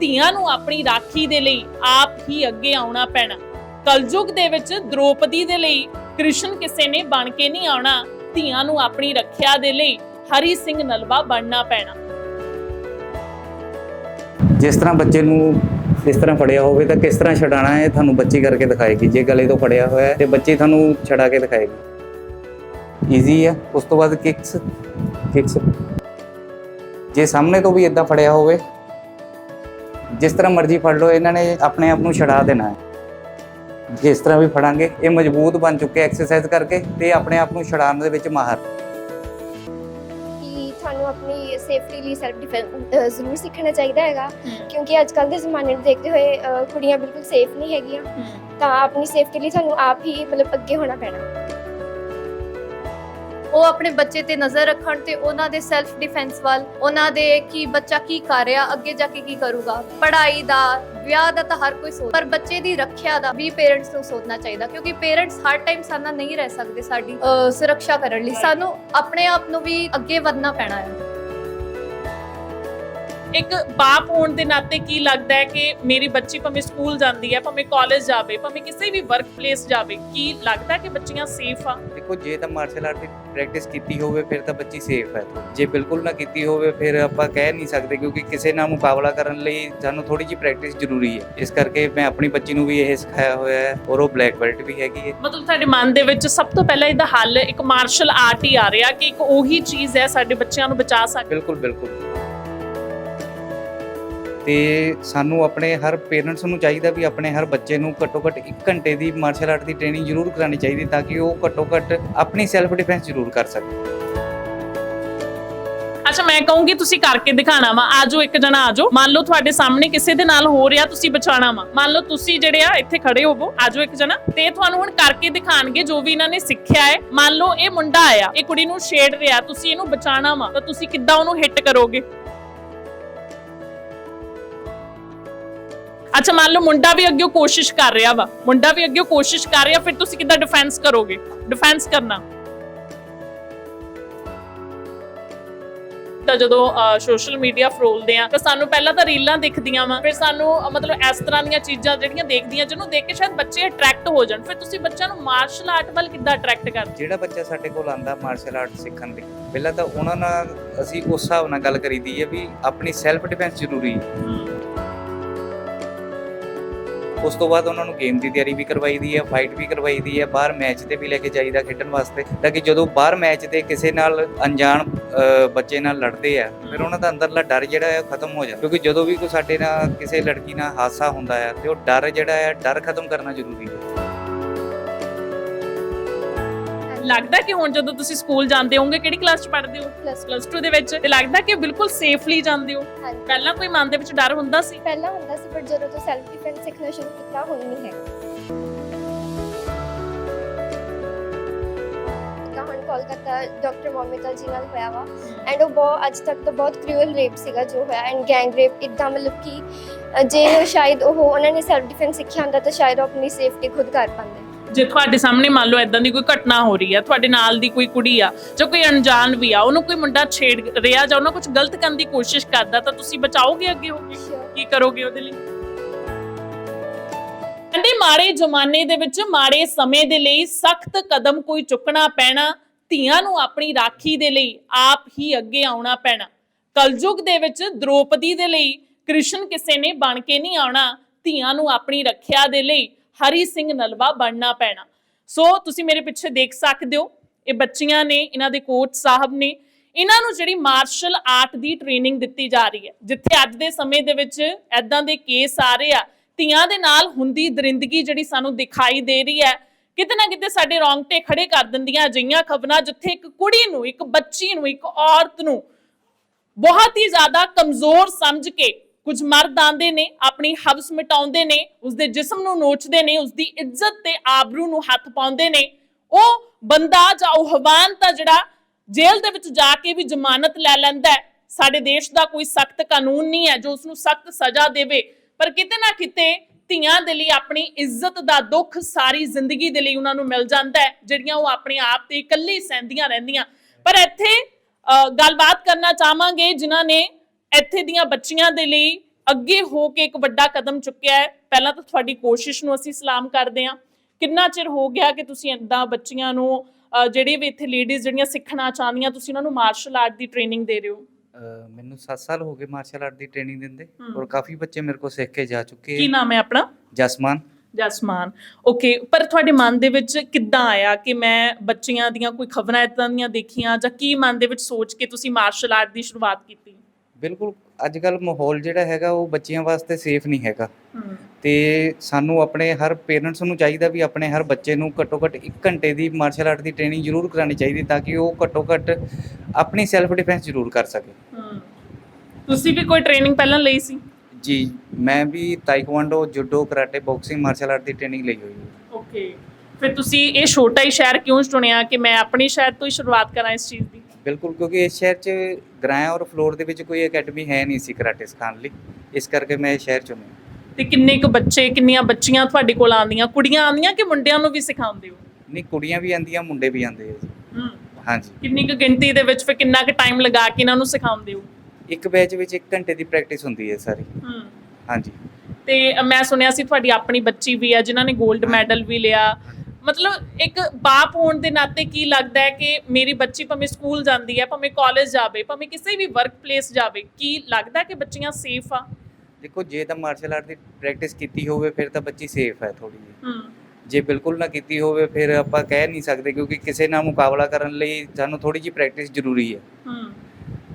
ਧੀਆਂ ਨੂੰ ਆਪਣੀ ਰਾਖੀ ਦੇ ਲਈ ਆਪ ਹੀ ਅੱਗੇ ਆਉਣਾ ਪੈਣਾ। ਕਲਯੁਗ ਦੇ ਵਿੱਚ ਦ੍ਰੋਪਦੀ ਦੇ ਲਈ ਕ੍ਰਿਸ਼ਨ ਕਿਸੇ ਨੇ ਬਣ ਕੇ ਨਹੀਂ ਆਉਣਾ, ਧੀਆਂ ਨੂੰ ਆਪਣੀ ਰੱਖਿਆ ਦੇ ਲਈ ਹਰੀ ਸਿੰਘ ਨਲਵਾ ਬਣਨਾ ਪੈਣਾ। ਜਿਸ ਤਰ੍ਹਾਂ ਬੱਚੇ ਨੂੰ ਇਸ ਤਰ੍ਹਾਂ ਫੜਿਆ ਹੋਵੇ ਤਾਂ ਕਿਸ ਤਰ੍ਹਾਂ ਛਡਾਣਾ ਹੈ ਤੁਹਾਨੂੰ ਬੱਚੀ ਕਰਕੇ ਦਿਖਾਏਗੀ। ਜੇ ਗਲੇ ਤੋਂ ਫੜਿਆ ਹੋਇਆ ਹੈ, ਤੇ ਬੱਚੀ ਤੁਹਾਨੂੰ ਛਡਾ ਕੇ ਦਿਖਾਏਗੀ। ਈਜ਼ੀ ਹੈ। ਉਸ ਤੋਂ ਬਾਅਦ ਕਿਕਸ ਕਿਕਸ ਜੇ ਸਾਹਮਣੇ ਤੋਂ ਵੀ ਇਦਾਂ ਫੜਿਆ ਹੋਵੇ ਜਿਸ ਤਰ੍ਹਾਂ ਮਰਜ਼ੀ ਫੜ ਲਓ ਇਹਨਾਂ ਨੇ ਆਪਣੇ ਆਪ ਨੂੰ ਛਡਾ ਦੇਣਾ ਹੈ। ਜਿਸ ਤਰ੍ਹਾਂ ਵੀ ਫੜਾਂਗੇ ਇਹ ਮਜ਼ਬੂਤ ਬਣ ਚੁੱਕੇ ਐਕਸਰਸਾਈਜ਼ ਕਰਕੇ ਤੇ ਆਪਣੇ ਆਪ ਨੂੰ ਛਡਾਉਣ ਦੇ ਵਿੱਚ ਮਾਹਰ। ਕਿ ਤੁਹਾਨੂੰ ਆਪਣੀ ਸੇਫਟੀ ਲਈ ਸੈਲਫ ਡਿਫੈਂਸ ਜ਼ਰੂਰ ਸਿੱਖਣਾ ਚਾਹੀਦਾ ਹੈਗਾ। ਕਿਉਂਕਿ ਅੱਜ ਕੱਲ੍ਹ ਦੇ ਜ਼ਮਾਨੇ ਨੂੰ ਦੇਖਦੇ ਹੋਏ ਅ, ਕੁੜੀਆਂ ਬਿਲਕੁਲ ਸੇਫ ਨਹੀਂ ਹੈਗੀਆਂ। ਤਾਂ ਆਪਣੀ ਸੇਫਟੀ ਲਈ ਤੁਹਾਨੂੰ ਆਪ ਹੀ ਮਤਲਬ ਅੱਗੇ ਹੋਣਾ ਪੈਣਾ। ਉਹ ਆਪਣੇ ਬੱਚੇ ਤੇ ਨਜ਼ਰ ਰੱਖਣ ਤੇ ਉਹਨਾਂ ਦੇ ਸੈਲਫ ਡਿਫੈਂਸ ਵੱਲ ਉਹਨਾਂ ਦੇ ਕਿ ਬੱਚਾ ਕੀ ਕਰ ਰਿਹਾ ਅੱਗੇ ਜਾ ਕੇ ਕੀ ਕਰੂਗਾ। ਪੜ੍ਹਾਈ ਦਾ ਵਿਆਹ ਦਾ ਤਾਂ ਹਰ ਕੋਈ ਸੋਚ ਪਰ ਬੱਚੇ ਦੀ ਰੱਖਿਆ ਦਾ ਵੀ ਪੇਰੈਂਟਸ ਨੂੰ ਸੋਚਣਾ ਚਾਹੀਦਾ ਕਿਉਂਕਿ ਪੇਰੈਂਟਸ ਹਰ ਟਾਈਮ ਸਾਨਾ ਨਹੀਂ ਰਹਿ ਸਕਦੇ ਸਾਡੀ ਅਹ, ਸੁਰੱਖਿਆ ਕਰਨ ਲਈ। ਸਾਨੂੰ ਆਪਣੇ ਆਪ ਨੂੰ ਵੀ ਅੱਗੇ ਵਧਣਾ ਪੈਣਾ ਹੈ। ਇੱਕ ਬਾਪ ਹੋਣ ਦੇ ਨਾਤੇ ਕੀ ਲੱਗਦਾ ਹੈ ਕਿ ਮੇਰੀ ਬੱਚੀ ਭਾਵੇਂ ਸਕੂਲ ਜਾਂਦੀ ਹੈ ਭਾਵੇਂ ਕਾਲਜ ਜਾਵੇ ਭਾਵੇਂ ਕਿਸੇ ਵੀ ਵਰਕ ਪਲੇਸ ਜਾਵੇ ਕੀ ਲੱਗਦਾ ਕਿ ਬੱਚੀਆਂ ਸੇਫ ਆ? ਦੇਖੋ ਜੇ ਤਾਂ ਮਾਰਸ਼ਲ ਆਰਟ ਦੀ ਪ੍ਰੈਕਟਿਸ ਕੀਤੀ ਹੋਵੇ ਫਿਰ ਤਾਂ ਬੱਚੀ ਸੇਫ ਹੈ ਜੇ ਬਿਲਕੁਲ ਨਾ ਕੀਤੀ ਹੋਵੇ ਫਿਰ ਆਪਾਂ ਕਹਿ ਨਹੀਂ ਸਕਦੇ ਕਿਉਂਕਿ ਕਿਸੇ ਨਾਲ ਮੁਕਾਬਲਾ ਕਰਨ ਲਈ ਸਾਨੂੰ ਥੋੜੀ ਜਿਹੀ ਪ੍ਰੈਕਟਿਸ ਜ਼ਰੂਰੀ ਹੈ। ਇਸ ਕਰਕੇ ਮੈਂ ਆਪਣੀ ਬੱਚੀ ਨੂੰ ਵੀ ਇਹ ਸਿਖਾਇਆ ਹੋਇਆ ਹੈ ਔਰ ਉਹ ਬਲੈਕ ਬੈਲਟ ਵੀ ਹੈਗੀ ਹੈ। ਮਤਲਬ ਤੁਹਾਡੇ ਮਨ ਦੇ ਵਿੱਚ ਸਭ ਤੋਂ ਪਹਿਲਾਂ ਇਹਦਾ ਹੱਲ ਇੱਕ ਮਾਰਸ਼ਲ ਆਰਟ ਹੀ ਆ ਰਿਹਾ ਕਿ ਇੱਕ ਉਹੀ ਚੀਜ਼ ਹੈ ਸਾਡੇ ਬੱਚਿਆਂ ਨੂੰ ਬਚਾ ਸਕਦੀ ਬਿਲਕੁਲ ਬਿਲਕੁਲ। ਤੇ ਸਾਨੂੰ ਆਪਣੇ ਹਰ ਪੇਰੈਂਟਸ ਨੂੰ ਚਾਹੀਦਾ ਵੀ ਆਪਣੇ ਹਰ ਬੱਚੇ ਨੂੰ ਘੱਟੋ ਘੱਟ 1 ਘੰਟੇ ਦੀ ਮਾਰਸ਼ਲ ਆਰਟ ਦੀ ਟ੍ਰੇਨਿੰਗ ਜ਼ਰੂਰ ਕਰਾਉਣੀ ਚਾਹੀਦੀ ਤਾਂ ਕਿ ਉਹ ਘੱਟੋ ਘੱਟ ਆਪਣੀ ਸੈਲਫ ਡਿਫੈਂਸ ਜ਼ਰੂਰ ਕਰ ਸਕੇ ਅੱਛਾ, ਮੈਂ ਕਹੂੰਗੀ ਤੁਸੀਂ ਕਰਕੇ ਦਿਖਾਣਾ ਵਾ। ਆਜੋ, ਇੱਕ ਜਣਾ ਆਜੋ। ਮੰਨ ਲਓ ਤੁਹਾਡੇ ਸਾਹਮਣੇ ਕਿਸੇ ਦੇ ਨਾਲ ਹੋ ਰਿਹਾ, ਤੁਸੀਂ ਬਚਾਣਾ ਵਾ। ਮੰਨ ਲਓ ਤੁਸੀਂ ਜਿਹੜੇ ਆ, ਇੱਥੇ ਖੜੇ ਹੋਵੋ। ਆਜੋ ਇੱਕ ਜਣਾ। ਤੇ ਤੁਹਾਨੂੰ ਹੁਣ ਕਰਕੇ ਦਿਖਾਣਗੇ ਜੋ ਵੀ ਇਹਨਾਂ ਨੇ ਸਿੱਖਿਆ ਹੈ। ਮੰਨ ਲਓ ਇਹ ਮੁੰਡਾ ਆਇਆ, ਇਹ ਕੁੜੀ ਨੂੰ ਛੇੜ ਰਿਹਾ, ਤੁਸੀਂ ਇਹਨੂੰ ਬਚਾਣਾ ਵਾ। ਤਾਂ ਤੁਸੀਂ ਕਿੱਦਾਂ ਉਹਨੂੰ ਹਿੱਟ ਕਰੋਗੇ? ਅੱਛਾ ਮੰਨ ਲਓ ਮੁੰਡਾ ਵੀ ਅੱਗੇ ਕੋਸ਼ਿਸ਼ ਕਰ ਰਿਹਾ ਵਾ। ਮੁੰਡਾ ਵੀ ਅੱਗੇ ਕੋਸ਼ਿਸ਼ ਕਰ ਰਿਹਾ ਫਿਰ ਤੁਸੀਂ ਕਿੱਦਾਂ ਡਿਫੈਂਸ ਕਰੋਗੇ? ਡਿਫੈਂਸ ਕਰਨਾ। ਤਾਂ ਜਦੋਂ ਸੋਸ਼ਲ ਮੀਡੀਆ ਫਰੋਲਦੇ ਆ ਤਾਂ ਸਾਨੂੰ ਪਹਿਲਾਂ ਤਾਂ ਰੀਲਾਂ ਦਿਖਦੀਆਂ ਵਾ ਫਿਰ ਸਾਨੂੰ ਮਤਲਬ ਇਸ ਤਰ੍ਹਾਂ ਦੀਆਂ ਚੀਜ਼ਾਂ ਜਿਹੜੀਆਂ ਦੇਖਦੀਆਂ ਜਿਹਨੂੰ ਦੇਖ ਕੇ ਸ਼ਾਇਦ ਬੱਚੇ ਅਟਰੈਕਟ ਹੋ ਜਾਣ। ਫਿਰ ਤੁਸੀਂ ਬੱਚਿਆਂ ਨੂੰ ਮਾਰਸ਼ਲ ਆਰਟ ਵੱਲ ਕਿੱਦਾਂ ਅਟਰੈਕਟ ਕਰਦੇ? ਜਿਹੜਾ ਬੱਚਾ ਸਾਡੇ ਕੋਲ ਆਂਦਾ ਮਾਰਸ਼ਲ ਆਰਟ ਸਿੱਖਣ ਲਈ ਪਹਿਲਾਂ ਤਾਂ ਉਹਨਾਂ ਨਾਲ ਅਸੀਂ ਉਸ ਹਿਸਾਬ ਨਾਲ ਗੱਲ ਕਰੀਦੀ ਹੈ ਵੀ ਆਪਣੀ ਸੈਲਫ ਡਿਫੈਂਸ ਜ਼ਰੂਰੀ ਹੈ। ਉਸ ਤੋਂ ਬਾਅਦ ਉਹਨਾਂ ਨੂੰ ਗੇਮ ਦੀ ਤਿਆਰੀ ਵੀ ਕਰਵਾਈ ਦੀ ਹੈ ਫਾਈਟ ਵੀ ਕਰਵਾਈ ਦੀ ਹੈ, ਬਾਹਰ ਮੈਚ ਤੇ ਵੀ ਲੈ ਕੇ ਜਾਈਦਾ ਖੇਡਣ ਵਾਸਤੇ, ਤਾਂ ਕਿ ਜਦੋਂ ਬਾਹਰ ਮੈਚ ਤੇ ਕਿਸੇ ਨਾਲ ਅਣਜਾਣ ਬੱਚੇ ਨਾਲ ਲੜਦੇ ਆ, ਫਿਰ ਉਹਨਾਂ ਦਾ ਅੰਦਰਲਾ ਡਰ ਜਿਹੜਾ ਹੈ ਉਹ ਖਤਮ ਹੋ ਜਾਂਦਾ। ਕਿਉਂਕਿ ਜਦੋਂ ਵੀ ਕੋਈ ਸਾਡੇ ਨਾਲ ਕਿਸੇ ਲੜਕੀ ਨਾਲ ਹਾਦਸਾ ਹੁੰਦਾ ਹੈ ਤੇ ਉਹ ਡਰ ਜਿਹੜਾ ਹੈ, ਡਰ ਖਤਮ ਕਰਨਾ ਜ਼ਰੂਰੀ ਹੈ। ਲੱਗਦਾ ਕਿ ਹੁਣ ਜਦੋਂ ਤੁਸੀਂ ਸਕੂਲ ਜਾਂਦੇ ਹੋਵੋਗੇ ਕਿਹੜੀ ਕਲਾਸ 'ਚ ਪੜ੍ਹਦੇ ਹੋ? ਪਲੱਸ ਪਲੱਸ 2 ਦੇ ਵਿੱਚ। ਤੇ ਲੱਗਦਾ ਕਿ ਬਿਲਕੁਲ ਸੇਫਲੀ ਜਾਂਦੇ ਹੋ? ਹਾਂਜੀ। ਪਹਿਲਾਂ ਕੋਈ ਮਨ ਦੇ ਵਿੱਚ ਡਰ ਹੁੰਦਾ ਸੀ? ਪਹਿਲਾਂ ਹੁੰਦਾ ਸੀ ਪਰ ਜਦੋਂ ਤੋਂ ਸੈਲਫ ਡਿਫੈਂਸ ਸਿੱਖਣਾ ਸ਼ੁਰੂ ਕੀਤਾ ਹੁਣ ਨਹੀਂ ਹੈ। ਹੁਣ ਕੋਲਕਾਤਾ ਡਾਕਟਰ ਮੋਮਿਤਾ ਜੀ ਨਾਲ ਹੋਇਆ ਵਾ। ਐਂਡ ਉਹ ਬਹੁਤ ਅੱਜ ਤੱਕ ਤਾਂ ਬਹੁਤ ਕ੍ਰੂਅਲ ਰੇਪ ਸੀਗਾ ਜੋ ਹੋਇਆ। ਐਂਡ ਗੈਂਗ ਰੇਪ ਇਦਾਂ ਮਤਲਬ ਕਿ ਅ, ਜੇ ਸ਼ਾਇਦ ਉਹ ਉਹਨਾਂ ਨੇ ਸੈਲਫ ਡਿਫੈਂਸ ਸਿੱਖਿਆ ਹੁੰਦਾ ਤਾਂ ਸ਼ਾਇਦ ਉਹ ਆਪਣੀ ਸੇਫਟੀ ਖੁਦ ਕਰ ਪਾਉਂਦੇ। ਜੇ ਤੁਹਾਡੇ ਸਾਹਮਣੇ ਮੰਨ ਲਓ ਇਦਾਂ ਦੀ ਕੋਈ ਘਟਨਾ ਹੋ ਰਹੀ ਆ ਤੁਹਾਡੇ ਨਾਲ ਦੀ ਕੋਈ ਕੁੜੀ ਆ ਜਾਂ ਕੋਈ ਅਣਜਾਣ ਵੀ ਆ ਉਹਨੂੰ ਕੋਈ ਮੁੰਡਾ ਛੇੜ ਰਿਹਾ ਜਾਂ ਉਹਨਾਂ ਕੁਝ ਗਲਤ ਕਰਨ ਦੀ ਕੋਸ਼ਿਸ਼ ਕਰਦਾ ਤਾਂ ਤੁਸੀਂ ਬਚਾਓਗੇ ਅੱਗੇ ਹੋ ਕੇ. ਕੀ ਕਰੋਗੇ ਉਹਦੇ ਲਈ? ਕਹਿੰਦੇ ਮਾੜੇ ਜ਼ਮਾਨੇ ਦੇ ਵਿੱਚ ਮਾੜੇ ਸਮੇਂ ਦੇ ਲਈ ਸਖਤ ਕਦਮ ਕੋਈ ਚੁੱਕਣਾ ਪੈਣਾ ਧੀਆਂ ਨੂੰ ਆਪਣੀ ਰਾਖੀ ਦੇ ਲਈ ਆਪ ਹੀ ਅੱਗੇ ਆਉਣਾ ਪੈਣਾ। ਕਲਯੁਗ ਦੇ ਵਿੱਚ ਦ੍ਰੋਪਦੀ ਦੇ ਲਈ ਕ੍ਰਿਸ਼ਨ ਕਿਸੇ ਨੇ ਬਣ ਕੇ ਨਹੀਂ ਆਉਣਾ ਧੀਆਂ ਨੂੰ ਆਪਣੀ ਰੱਖਿਆ ਦੇ ਲਈ ਹਰੀ ਸਿੰਘ ਨਲਵਾ ਬਣਨਾ ਪੈਣਾ। ਸੋ ਤੁਸੀਂ ਮੇਰੇ ਪਿੱਛੇ ਦੇਖ ਸਕਦੇ ਹੋ, ਇਹ ਬੱਚੀਆਂ ਨੇ, ਇਹਨਾਂ ਦੇ ਕੋਚ ਸਾਹਿਬ ਨੇ, ਇਹਨਾਂ ਨੂੰ ਜਿਹੜੀ ਮਾਰਸ਼ਲ ਆਰਟ ਦੀ ਟ੍ਰੇਨਿੰਗ ਦਿੱਤੀ ਜਾ ਰਹੀ ਹੈ। ਜਿੱਥੇ ਅੱਜ ਦੇ ਸਮੇਂ ਦੇ ਵਿੱਚ ਐਦਾਂ ਦੇ ਕੇਸ ਆ ਰਹੇ ਆ, ਧੀਆਂ ਦੇ ਨਾਲ ਹੁੰਦੀ ਦਰਿੰਦਗੀ ਜਿਹੜੀ ਸਾਨੂੰ ਦਿਖਾਈ ਦੇ ਰਹੀ ਹੈ, ਕਿਤੇ ਨਾ ਕਿਤੇ ਸਾਡੇ ਰੌਂਗਟੇ ਖੜੇ ਕਰ ਦਿੰਦੀਆਂ ਅਜਿਹੀਆਂ ਖਬਰਾਂ, ਜਿੱਥੇ ਇੱਕ ਕੁੜੀ ਨੂੰ, ਇੱਕ ਬੱਚੀ ਨੂੰ, ਇੱਕ ਔਰਤ ਨੂੰ ਬਹੁਤ ਹੀ ਜ਼ਿਆਦਾ ਕਮਜ਼ੋਰ ਸਮਝ ਕੇ ਕੁਝ ਮਰਦ ਆਂਦੇ ਨੇ, ਆਪਣੀ ਹਵਸ ਮਿਟਾਉਂਦੇ ਨੇ, ਉਸਦੇ ਜਿਸਮ ਨੂੰ ਨੋਚਦੇ ਨੇ, ਉਸਦੀ ਇੱਜ਼ਤ ਤੇ ਆਬਰੂ ਨੂੰ ਹੱਥ ਪਾਉਂਦੇ ਨੇ। ਉਹ ਬੰਦਾ ਜਾਂ ਉਹ ਹਵਾਨ ਤਾਂ ਜਿਹੜਾ ਜੇਲ੍ਹ ਦੇ ਵਿੱਚ ਜਾ ਕੇ ਵੀ ਜ਼ਮਾਨਤ ਲੈ ਲੈਂਦਾ ਹੈ। ਸਾਡੇ ਦੇਸ਼ ਦਾ ਕੋਈ ਸਖਤ ਕਾਨੂੰਨ ਨਹੀਂ ਹੈ ਜੋ ਉਸ ਨੂੰ ਸਖਤ ਸਜ਼ਾ ਦੇਵੇ। ਪਰ ਕਿਤੇ ਨਾ ਕਿਤੇ ਧੀਆਂ ਦੇ ਲਈ ਆਪਣੀ ਇੱਜ਼ਤ ਦਾ ਦੁੱਖ ਸਾਰੀ ਜ਼ਿੰਦਗੀ ਦੇ ਲਈ ਉਹਨਾਂ ਨੂੰ ਮਿਲ ਜਾਂਦਾ ਹੈ, ਜਿਹੜੀਆਂ ਉਹ ਆਪਣੇ ਆਪ ਤੇ ਇਕੱਲੀ ਸਹਿੰਦੀਆਂ ਰਹਿੰਦੀਆਂ। ਪਰ ਇੱਥੇ ਗੱਲਬਾਤ ਕਰਨਾ ਚਾਹਾਂਗੇ ਜਿਨ੍ਹਾਂ ਨੇ ਇੱਥੇ ਦੀਆਂ ਬੱਚੀਆਂ ਦੇ ਲਈ ਅੱਗੇ ਹੋ ਕੇ ਇੱਕ ਵੱਡਾ ਕਦਮ ਚੁੱਕਿਆ ਹੈ। ਪਹਿਲਾਂ ਤਾਂ ਤੁਹਾਡੀ ਕੋਸ਼ਿਸ਼ ਨੂੰ ਅਸੀਂ ਸਲਾਮ ਕਰਦੇ ਹਾਂ। ਕਿੰਨਾ ਚਿਰ ਹੋ ਗਿਆ ਕਿ ਤੁਸੀਂ ਏਦਾਂ ਬੱਚੀਆਂ ਨੂੰ ਜਿਹੜੇ ਵੀ ਇੱਥੇ ਲੇਡੀਜ਼ ਜਿਹੜੀਆਂ ਸਿੱਖਣਾ ਚਾਹੁੰਦੀਆਂ ਤੁਸੀਂ ਉਹਨਾਂ ਨੂੰ ਮਾਰਸ਼ਲ ਆਰਟ ਦੀ ਟ੍ਰੇਨਿੰਗ ਦੇ ਰਹੇ ਹੋ? ਮੈਨੂੰ 7 ਸਾਲ ਹੋ ਗਏ ਮਾਰਸ਼ਲ ਆਰਟ ਦੀ ਟ੍ਰੇਨਿੰਗ ਦਿੰਦੇ। ਔਰ ਕਾਫੀ ਬੱਚੇ ਮੇਰੇ ਕੋਲ ਸਿੱਖ ਕੇ ਜਾ ਚੁੱਕੇ ਕੀ ਨਾਮ ਹੈ ਆਪਣਾ? ਜਸਮਾਨ। ਜਸਮਾਨ। ਓਕੇ ਪਰ ਤੁਹਾਡੇ ਮਨ ਦੇ ਵਿੱਚ ਕਿੱਦਾਂ ਆਇਆ ਕਿ ਮੈਂ ਬੱਚੀਆਂ ਦੀਆਂ ਕੋਈ ਖਬਰਾਂ ਇਦਾਂ ਦੀਆਂ ਦੇਖੀਆਂ ਜਾਂ ਕੀ ਮਨ ਦੇ ਵਿੱਚ ਸੋਚ ਕੇ ਤੁਸੀਂ ਮਾਰਸ਼ਲ ਆਰਟ ਦੀ ਸ਼ੁਰੂਆਤ ਕੀਤੀ? ਬਿਲਕੁਲ ਅੱਜ ਕੱਲ ਮਾਹੌਲ ਜਿਹੜਾ ਹੈਗਾ ਉਹ ਬੱਚਿਆਂ ਵਾਸਤੇ ਸੇਫ ਨਹੀਂ ਹੈਗਾ। ਤੇ ਸਾਨੂੰ ਆਪਣੇ ਹਰ ਪੇਰੈਂਟਸ ਨੂੰ ਚਾਹੀਦਾ ਵੀ ਆਪਣੇ ਹਰ ਬੱਚੇ ਨੂੰ ਘੱਟੋ ਘੱਟ 1 ਘੰਟੇ ਦੀ ਮਾਰਸ਼ਲ ਆਰਟ ਦੀ ਟ੍ਰੇਨਿੰਗ ਜ਼ਰੂਰ ਕਰਾਉਣੀ ਚਾਹੀਦੀ ਤਾਂ ਕਿ ਉਹ ਘੱਟੋ ਘੱਟ ਆਪਣੀ ਸੈਲਫ ਡਿਫੈਂਸ ਜ਼ਰੂਰ ਕਰ ਸਕੇ। ਤੁਸੀਂ ਵੀ ਕੋਈ ਟ੍ਰੇਨਿੰਗ ਪਹਿਲਾਂ ਲਈ ਸੀ? ਜੀ ਮੈਂ ਵੀ taekwondo judo karate boxing martial art ਦੀ ਟ੍ਰੇਨਿੰਗ ਲਈ ਹੋਈ ਹੈ। ਓਕੇ ਫਿਰ ਤੁਸੀਂ ਇਹ ਛੋਟਾ ਹੀ ਸ਼ਹਿਰ ਕਿਉਂ ਚੁਣਿਆ ਕਿ ਮੈਂ ਆਪਣੀ ਸ਼ਹਿਰ ਤੋਂ ਹੀ ਸ਼ੁਰੂਆਤ ਕਰਾਂ ਇਸ ਚੀਜ਼ ਦੀ? ਬਿਲਕੁਲ ਕਿਉਂਕਿ ਇਸ ਸ਼ਹਿਰ 'ਚ ਗ੍ਰਾਂ ਔਰ ਫਲੋਰ ਦੇ ਵਿੱਚ ਕੋਈ ਅਕੈਡਮੀ ਹੈ ਨਹੀਂ ਸੀ ਕਰਾਟੇ ਸਿਖਾਉਣ ਲਈ। ਇਸ ਕਰਕੇ ਮੈਂ ਇਹ ਸ਼ਹਿਰ ਚੁਣਿਆ ਤੇ ਕਿੰਨੇ ਕੁ ਬੱਚੇ ਕਿੰਨੀਆਂ ਬੱਚੀਆਂ ਤੁਹਾਡੇ ਕੋਲ ਆਉਂਦੀਆਂ? ਕੁੜੀਆਂ ਆਉਂਦੀਆਂ ਕਿ ਮੁੰਡਿਆਂ ਨੂੰ ਵੀ ਸਿਖਾਉਂਦੇ ਹੋ? ਨਹੀਂ ਕੁੜੀਆਂ ਵੀ ਆਉਂਦੀਆਂ ਮੁੰਡੇ ਵੀ ਆਉਂਦੇ ਆ ਜੀ। ਹੂੰ। ਹਾਂਜੀ। ਕਿੰਨੀ ਕੁ ਗਿਣਤੀ ਦੇ ਵਿੱਚ ਫਿਰ ਕਿੰਨਾ ਕੁ ਟਾਈਮ ਲਗਾ ਕੇ ਇਹਨਾਂ ਨੂੰ ਸਿਖਾਉਂਦੇ ਹੋ? ਇੱਕ ਬੈਚ ਵਿੱਚ 1 ਘੰਟੇ ਦੀ ਪ੍ਰੈਕਟਿਸ ਹੁੰਦੀ ਹੈ ਸਾਰੀ। ਹੂੰ। ਹਾਂਜੀ। ਤੇ ਮੈਂ ਸੁਣਿਆ ਸੀ ਤੁਹਾਡੀ ਆਪਣੀ ਬੱਚੀ ਵੀ ਹੈ ਜਿਨ੍ਹਾਂ ਨੇ 골ਡ ਮੈਡਲ ਵੀ ਲਿਆ। ਮਤਲਬ ਇੱਕ ਬਾਪ ਹੋਣ ਦੇ ਨਾਤੇ ਕੀ ਲੱਗਦਾ ਹੈ ਕਿ ਮੇਰੀ ਬੱਚੀ ਭਾਵੇਂ ਸਕੂਲ ਜਾਂਦੀ ਹੈ ਭਾਵੇਂ ਕਾਲਜ ਜਾਵੇ ਭਾਵੇਂ ਕਿਸੇ ਵੀ ਵਰਕ ਪਲੇਸ ਜਾਵੇ ਕੀ ਲੱਗਦਾ ਕਿ ਬੱਚੀਆਂ ਸੇਫ ਆ? ਦੇਖੋ ਜੇ ਤਾਂ ਮਾਰਸ਼ਲ ਆਰਟ ਦੀ ਪ੍ਰੈਕਟਿਸ ਕੀਤੀ ਹੋਵੇ ਫਿਰ ਤਾਂ ਬੱਚੀ ਸੇਫ ਹੈ ਥੋੜੀ ਜਿਹੀ। ਹੂੰ। ਜੇ ਬਿਲਕੁਲ ਨਾ ਕੀਤੀ ਹੋਵੇ ਫਿਰ ਆਪਾਂ ਕਹਿ ਨਹੀਂ ਸਕਦੇ ਕਿਉਂਕਿ ਕਿਸੇ ਨਾਲ ਮੁਕਾਬਲਾ ਕਰਨ ਲਈ ਸਾਨੂੰ ਥੋੜੀ ਜਿਹੀ ਪ੍ਰੈਕਟਿਸ ਜ਼ਰੂਰੀ ਹੈ। ਹੂੰ।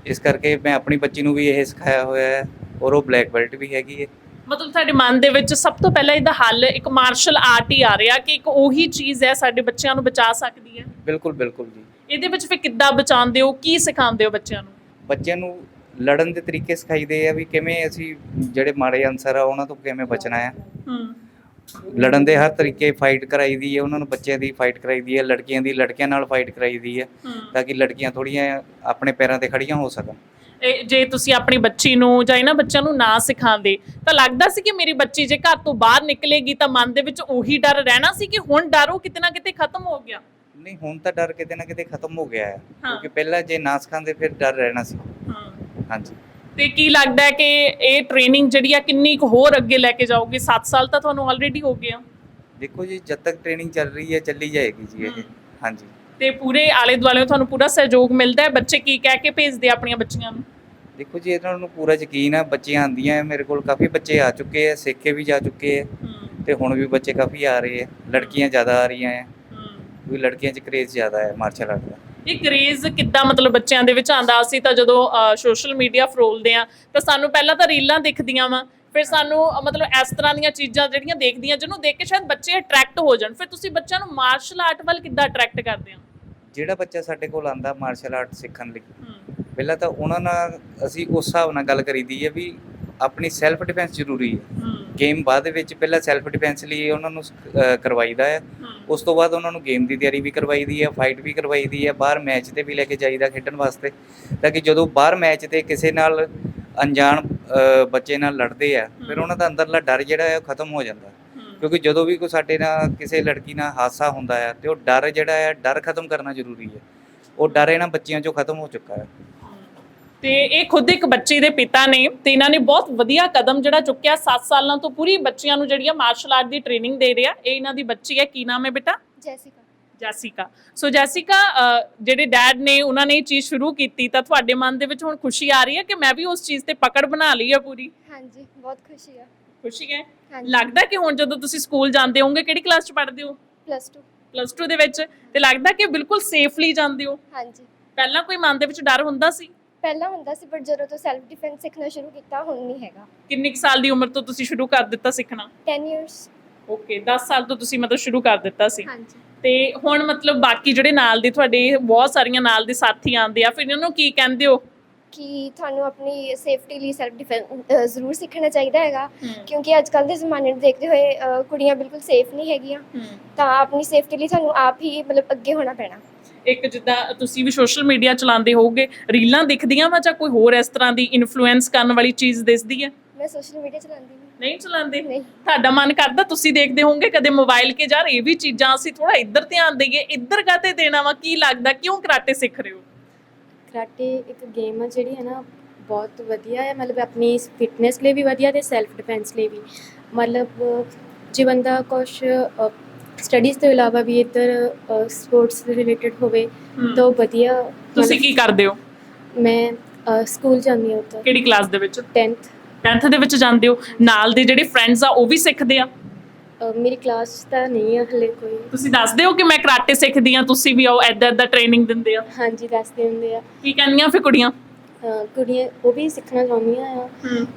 ਇਸ ਕਰਕੇ ਮੈਂ ਆਪਣੀ ਬੱਚੀ ਨੂੰ ਵੀ ਇਹ ਸਿਖਾਇਆ ਹੋਇਆ ਹੈ ਔਰ ਉਹ ਬਲੈਕ ਬੈਲਟ ਵੀ ਹੈਗੀ ਹੈ। ਮਤਲਬ ਤੁਹਾਡੇ ਮਨ ਦੇ ਵਿੱਚ ਸਭ ਤੋਂ ਪਹਿਲਾਂ ਇਹਦਾ ਹੱਲ ਇੱਕ ਮਾਰਸ਼ਲ ਆਰਟ ਹੀ ਆ ਰਿਹਾ ਕਿ ਇੱਕ ਉਹੀ ਚੀਜ਼ ਹੈ ਸਾਡੇ ਬੱਚਿਆਂ ਨੂੰ ਬਚਾ ਸਕਦੀ ਹੈ। ਬਿਲਕੁਲ ਬਿਲਕੁਲ ਜੀ। ਇਹਦੇ ਵਿੱਚ ਫਿਰ ਕਿੱਦਾਂ ਬਚਾਉਂਦੇ ਹੋ ਕੀ ਸਿਖਾਉਂਦੇ ਹੋ ਬੱਚਿਆਂ ਨੂੰ? ਬੱਚਿਆਂ ਨੂੰ ਲੜਨ ਦੇ ਤਰੀਕੇ ਸਿਖਾਈਦੇ ਆ ਵੀ ਕਿਵੇਂ ਅਸੀਂ ਜਿਹੜੇ ਮਾੜੇ ਅਨਸਰ ਆ ਉਹਨਾਂ ਤੋਂ ਕਿਵੇਂ ਬਚਣਾ ਆ। ਹੂੰ। ਲੜਨ ਦੇ ਹਰ ਤਰੀਕੇ ਫਾਈਟ ਕਰਾਈਦੀ ਹੈ ਉਹਨਾਂ ਨੂੰ ਬੱਚਿਆਂ ਦੀ ਫਾਈਟ ਕਰਾਈਦੀ ਹੈ ਲੜਕੀਆਂ ਦੀ ਲੜਕਿਆਂ ਨਾਲ ਫਾਈਟ ਕਰਾਈਦੀ ਹੈ ਹੂੰ। ਤਾਂ ਕਿ ਲੜਕੀਆਂ ਥੋੜੀਆਂ ਆਪਣੇ ਪੈਰਾਂ ਤੇ ਖੜੀਆਂ ਹੋ ਸਕਣ। ਇਹ ਜੇ ਤੁਸੀਂ ਆਪਣੀ ਬੱਚੀ ਨੂੰ ਜਾਂ ਇਹਨਾਂ ਬੱਚਿਆਂ ਨੂੰ ਨਾ ਸਿਖਾਉਂਦੇ ਤਾਂ ਲੱਗਦਾ ਸੀ ਕਿ ਮੇਰੀ ਬੱਚੀ ਜੇ ਘਰ ਤੋਂ ਬਾਹਰ ਨਿਕਲੇਗੀ ਤਾਂ ਮਨ ਦੇ ਵਿੱਚ ਉਹੀ ਡਰ ਰਹਿਣਾ ਸੀ ਕਿ ਹੁਣ ਡਰ ਉਹ ਕਿਤੇ ਨਾ ਕਿਤੇ ਖਤਮ ਹੋ ਗਿਆ? ਨਹੀਂ ਹੁਣ ਤਾਂ ਡਰ ਕਿਤੇ ਨਾ ਕਿਤੇ ਖਤਮ ਹੋ ਗਿਆ ਹੈ ਹਾਂ। ਕਿਉਂਕਿ ਪਹਿਲਾਂ ਜੇ ਨਾ ਸਿਖਾਉਂਦੇ ਫਿਰ ਡਰ ਰਹਿਣਾ ਸੀ। ਹਾਂ। ਹਾਂਜੀ। ਤੇ ਕੀ ਲੱਗਦਾ ਹੈ ਕਿ ਇਹ ਟ੍ਰੇਨਿੰਗ ਜਿਹੜੀ ਆ ਕਿੰਨੀ ਕੁ ਹੋਰ ਅੱਗੇ ਲੈ ਕੇ ਜਾਓਗੇ 7 ਸਾਲ ਤਾਂ ਤੁਹਾਨੂੰ ਆਲਰੇਡੀ ਹੋ ਗਿਆ ਦੇਖੋ ਜੀ ਜਦ ਤੱਕ ਟ੍ਰੇਨਿੰਗ ਚੱਲ ਰਹੀ ਹੈ ਚੱਲੀ ਜਾਏਗੀ ਜੀ ਇਹ। ਹਾਂਜੀ। ਤੇ ਪੂਰੇ ਆਲੇ ਦੁਆਲੇ ਤੁਹਾਨੂੰ ਪੂਰਾ ਸਹਿਯੋਗ ਮਿਲਦਾ ਹੈ? ਬੱਚੇ ਕੀ ਕਹਿ ਕੇ ਭੇਜਦੇ ਆ ਆਪਣੀਆਂ ਬੱਚੀਆਂ ਨੂੰ? ਦੇਖੋ ਜੀ ਇਹਨਾਂ ਨੂੰ ਪੂਰਾ ਯਕੀਨ ਹੈ ਬੱਚੀਆਂ ਆਂਦੀਆਂ ਮੇਰੇ ਕੋਲ ਕਾਫੀ ਬੱਚੇ ਆ ਚੁੱਕੇ ਆ ਸਿੱਖ ਵੀ ਜਾ ਚੁੱਕੇ ਆ ਤੇ ਹੁਣ ਵੀ ਬੱਚੇ ਕਾਫੀ ਆ ਰਹੇ ਆ ਲੜਕੀਆਂ ਜ਼ਿਆਦਾ ਆ ਰਹੀਆਂ ਆ ਕਿਉਂਕਿ ਲੜਕੀਆਂ 'ਚ ਕਰੇਜ਼ ਜ਼ਿਆਦਾ ਹੈ ਮਾਰਸ਼ਲ ਆਰਟ ਦਾ। ਇਹ ਕਰੇਜ਼ ਕਿੱਦਾਂ ਮਤਲਬ ਬੱਚਿਆਂ ਦੇ ਵਿੱਚ ਆਂਦਾ ਅਸੀਂ ਤਾਂ ਜਦੋਂ ਸੋਸ਼ਲ ਮੀਡੀਆ ਫਰੋਲਦੇ ਆ ਤਾਂ ਸਾਨੂੰ ਪਹਿਲਾਂ ਤਾਂ ਰੀਲਾਂ ਦਿਖਦੀਆਂ ਵਾ ਫਿਰ ਸਾਨੂੰ ਮਤਲਬ ਇਸ ਤਰ੍ਹਾਂ ਦੀਆਂ ਚੀਜ਼ਾਂ ਜਿਹੜੀਆਂ ਦੇਖਦੀਆਂ ਜਿਹਨੂੰ ਦੇਖ ਕੇ ਸ਼ਾਇਦ ਬੱਚੇ ਅਟਰੈਕਟ ਹੋ ਜਾਣ। ਫਿਰ ਤੁਸੀਂ ਬੱਚਿਆਂ ਨੂੰ ਮਾਰਸ਼ਲ ਆਰਟ ਵੱਲ ਕਿੱਦਾਂ ਅਟਰੈਕਟ ਕਰਦੇ ਹੋ ਜਿਹੜਾ ਬੱਚਾ ਸਾਡੇ ਕੋਲ ਆਂਦਾ ਮਾਰਸ਼ਲ ਆਰਟ ਸਿੱਖਣ ਲਈ ਪਹਿਲਾਂ ਤਾਂ ਉਹਨਾਂ ਨਾਲ ਅਸੀਂ ਉਸ ਹਿਸਾਬ ਨਾਲ ਗੱਲ ਕਰੀਦੀ ਹੈ ਵੀ ਆਪਣੀ ਸੈਲਫ ਡਿਫੈਂਸ ਜ਼ਰੂਰੀ ਹੈ। ਗੇਮ ਬਾਅਦ ਵਿੱਚ ਪਹਿਲਾਂ ਸੈਲਫ ਡਿਫੈਂਸ ਲਈ ਉਹਨਾਂ ਨੂੰ ਕਰਵਾਈਦਾ ਹੈ। ਉਸ ਤੋਂ ਬਾਅਦ ਉਹਨਾਂ ਨੂੰ ਗੇਮ ਦੀ ਤਿਆਰੀ ਵੀ ਕਰਵਾਈਦੀ ਹੈ ਫਾਈਟ ਵੀ ਕਰਵਾਈਦੀ ਹੈ ਬਾਹਰ ਮੈਚ ਤੇ ਵੀ ਲੈ ਕੇ ਜਾਈਦਾ ਖੇਡਣ ਵਾਸਤੇ। ਤਾਂ ਕਿ ਜਦੋਂ ਬਾਹਰ ਮੈਚ ਤੇ ਕਿਸੇ ਨਾਲ ਅਣਜਾਣ ਬੱਚੇ ਨਾਲ ਲੜਦੇ ਆ ਫਿਰ ਉਹਨਾਂ ਦਾ ਅੰਦਰਲਾ ਡਰ ਜਿਹੜਾ ਹੈ ਉਹ ਖਤਮ ਹੋ ਜਾਂਦਾ। ਕਿਉਂਕਿ ਜਦੋਂ ਵੀ ਕੋਈ ਸਾਡੇ ਨਾਲ ਕਿਸੇ ਲੜਕੀ ਨਾਲ ਹਾਦਸਾ ਹੁੰਦਾ ਹੈ ਤੇ ਉਹ ਡਰ ਜਿਹੜਾ ਹੈ ਡਰ ਖਤਮ ਕਰਨਾ ਜ਼ਰੂਰੀ ਹੈ। ਉਹ ਡਰ ਇਹਨਾਂ ਬੱਚਿਆਂ 'ਚੋਂ ਖਤਮ ਹੋ ਚੁੱਕਾ ਹੈ। ਤੇ ਇਹ ਖੁਦ ਇੱਕ ਬੱਚੇ ਦੇ ਪਿਤਾ ਨੇ ਤੇ ਇਹਨਾਂ ਨੇ ਬਹੁਤ ਵਧੀਆ ਕਦਮ ਜਿਹੜਾ ਚੁੱਕਿਆ। 7 ਸਾਲਾਂ ਤੋਂ ਪੂਰੀ ਬੱਚਿਆਂ ਨੂੰ ਜਿਹੜੀ ਆ ਮਾਰਸ਼ਲ ਆਰਟ ਦੀ ਟ੍ਰੇਨਿੰਗ ਦੇ ਰਿਹਾ। ਇਹ ਇਹਨਾਂ ਦੀ ਬੱਚੀ ਹੈ। ਕੀ ਨਾਮ ਹੈ ਬੇਟਾ? ਜੈਸਿਕਾ। ਜੈਸਿਕਾ। ਸੋ ਜੈਸਿਕਾ ਜਿਹੜੇ ਡੈਡ ਨੇ ਉਹਨਾਂ ਨੇ ਇਹ ਚੀਜ਼ ਸ਼ੁਰੂ ਕੀਤੀ ਤਾਂ ਤੁਹਾਡੇ ਮਨ ਦੇ ਵਿੱਚ ਹੁਣ ਖੁਸ਼ੀ ਆ ਰਹੀ ਹੈ ਕਿ ਮੈਂ ਵੀ ਉਸ ਚੀਜ਼ ਤੇ ਪਕੜ ਬਣਾ ਲਈ ਹੈ ਪੂਰੀ? ਹਾਂਜੀ ਬਹੁਤ ਖੁਸ਼ੀ ਆ। ਖੁਸ਼ੀ ਹੈ? ਲੱਗਦਾ ਕਿ ਹੁਣ ਜਦੋਂ ਤੁਸੀਂ ਸਕੂਲ ਜਾਂਦੇ ਹੋਵੋਗੇ ਕਿਹੜੀ ਕਲਾਸ 'ਚ ਪੜ੍ਹਦੇ ਹੋ? ਪਲੱਸ 2 ਪਲੱਸ 2 ਦੇ ਵਿੱਚ। ਤੇ ਲੱਗਦਾ ਕਿ ਬਿਲਕੁਲ ਸੇਫਲੀ ਜਾਂਦੇ ਹੋ? ਹਾਂਜੀ। ਪਹਿਲਾਂ ਕੋਈ ਮਨ ਦੇ ਵਿੱਚ ਡਰ ਹੁੰਦਾ ਸੀ? ਪਹਿਲਾਂ ਹੁੰਦਾ ਸੀ ਪਰ ਜਦੋਂ ਤੋਂ ਸੈਲਫ ਡਿਫੈਂਸ ਸਿੱਖਣਾ ਸ਼ੁਰੂ ਕੀਤਾ ਹੁਣ ਨਹੀਂ ਹੈਗਾ। ਕਿੰਨੀ ਕੁ ਸਾਲ ਦੀ ਉਮਰ ਤੋਂ ਤੁਸੀਂ ਸ਼ੁਰੂ ਕਰ ਦਿੱਤਾ ਸਿੱਖਣਾ? 10 ਇਅਰਸ ਓਕੇ 10 ਸਾਲ ਤੋਂ ਤੁਸੀਂ ਮਤਲਬ ਸ਼ੁਰੂ ਕਰ ਦਿੱਤਾ ਸੀ। ਹਾਂਜੀ। ਤੇ ਹੁਣ ਮਤਲਬ ਬਾਕੀ ਜਿਹੜੇ ਨਾਲ ਦੇ ਤੁਹਾਡੇ ਬਹੁਤ ਸਾਰੀਆਂ ਨਾਲ ਦੇ ਸਾਥੀ ਆਉਂਦੇ ਆ ਫਿਰ ਇਹਨਾਂ ਨੂੰ ਕੀ ਕਹਿੰਦੇ ਹੋ? ਕਿ ਤੁਹਾਨੂੰ ਆਪਣੀ ਸੇਫਟੀ ਲਈ ਸੈਲਫ ਡਿਫੈਂਸ ਜ਼ਰੂਰ ਸਿੱਖਣਾ ਚਾਹੀਦਾ ਹੈਗਾ। ਕਿਉਂਕਿ ਅੱਜ ਕੱਲ੍ਹ ਦੇ ਜ਼ਮਾਨੇ ਨੂੰ ਦੇਖਦੇ ਹੋਏ ਅ, ਕੁੜੀਆਂ ਬਿਲਕੁਲ ਸੇਫ ਨਹੀਂ ਹੈਗੀਆਂ। ਤਾਂ ਆਪਣੀ ਸੇਫਟੀ ਲਈ ਤੁਹਾਨੂੰ ਆਪ ਹੀ ਮਤਲਬ ਅੱਗੇ ਹੋਣਾ ਪੈਣਾ। ਇੱਕ ਜਿੱਦਾਂ ਤੁਸੀਂ ਵੀ ਸੋਸ਼ਲ ਮੀਡੀਆ ਚਲਾਉਂਦੇ ਹੋਵੋਗੇ ਰੀਲਾਂ ਦਿਖਦੀਆਂ ਵਾ ਜਾਂ ਕੋਈ ਹੋਰ ਇਸ ਤਰ੍ਹਾਂ ਦੀ ਇਨਫਲੂਐਂਸ ਕਰਨ ਵਾਲੀ ਚੀਜ਼ ਦਿਸਦੀ ਹੈ? ਮੈਂ ਸੋਸ਼ਲ ਮੀਡੀਆ ਚਲਾਉਂਦੀ ਨਹੀਂ। ਨਹੀਂ ਚਲਾਉਂਦੇ? ਨਹੀਂ। ਤੁਹਾਡਾ ਮਨ ਕਰਦਾ ਤੁਸੀਂ ਦੇਖਦੇ ਹੋਵੋਗੇ ਕਦੇ ਮੋਬਾਈਲ ਕੇ ਯਾਰ ਇਹ ਵੀ ਚੀਜ਼ਾਂ ਅਸੀਂ ਥੋੜਾ ਇੱਧਰ ਧਿਆਨ ਦਈਏ ਇੱਧਰ ਕਾਤੇ ਦੇਣਾ ਵਾ ਕੀ ਲੱਗਦਾ ਕਿਉਂ ਕਰਾਟੇ ਸਿੱਖ ਰਹੇ ਹੋ? ਕਰਾਟੇ ਇੱਕ ਗੇਮ ਆ ਜਿਹੜੀ ਹੈ ਨਾ ਬਹੁਤ ਵਧੀਆ ਹੈ ਮਤਲਬ ਆਪਣੀ ਫਿਟਨੈਸ ਲਈ ਵੀ ਵਧੀਆ ਤੇ ਸੈਲਫ ਡਿਫੈਂਸ ਲਈ ਵੀ। ਮਤਲਬ ਜੇ ਬੰਦਾ ਕੁਛ ਸਟੱਡੀਜ਼ ਤੋਂ ਇਲਾਵਾ ਵੀ ਇੱਧਰ ਸਪੋਰਟਸ ਦੇ ਰਿਲੇਟਡ ਹੋਵੇ ਤਾਂ ਵਧੀਆ ਤੁਸੀਂ ਕੀ ਕਰਦੇ ਹੋ? ਮੈਂ ਸਕੂਲ ਜਾਂਦੀ ਹਾਂ ਉੱਧਰ। ਕਿਹੜੀ ਕਲਾਸ ਦੇ ਵਿੱਚ? 10th 10th ਦੇ ਵਿੱਚ ਜਾਂਦੇ ਹੋ? ਨਾਲ ਦੇ ਜਿਹੜੇ ਫਰੈਂਡਸ ਆ ਉਹ ਵੀ ਸਿੱਖਦੇ ਆ? ਮੇਰੀ ਕਲਾਸ ਤਾਂ ਨਹੀਂ ਹੈ ਹਲੇ ਕੋਈ। ਤੁਸੀਂ ਦੱਸਦੇ ਹੋ ਕਿ ਮੈਂ ਕਰਾਟੇ ਸਿੱਖਦੀ ਆ ਤੁਸੀਂ ਵੀ ਆਓ ਐਦਾਂ ਐਦਾਂ ਟ੍ਰੇਨਿੰਗ ਦਿੰਦੇ ਆ? ਹਾਂਜੀ ਦੱਸਦੇ ਹੁੰਦੇ ਆ। ਕੀ ਕਹਿੰਦੀਆਂ ਫਿਰ ਕੁੜੀਆਂ? ਕੁੜੀਆਂ ਉਹ ਵੀ ਸਿੱਖਣਾ ਚਾਹੁੰਦੀਆਂ ਆ।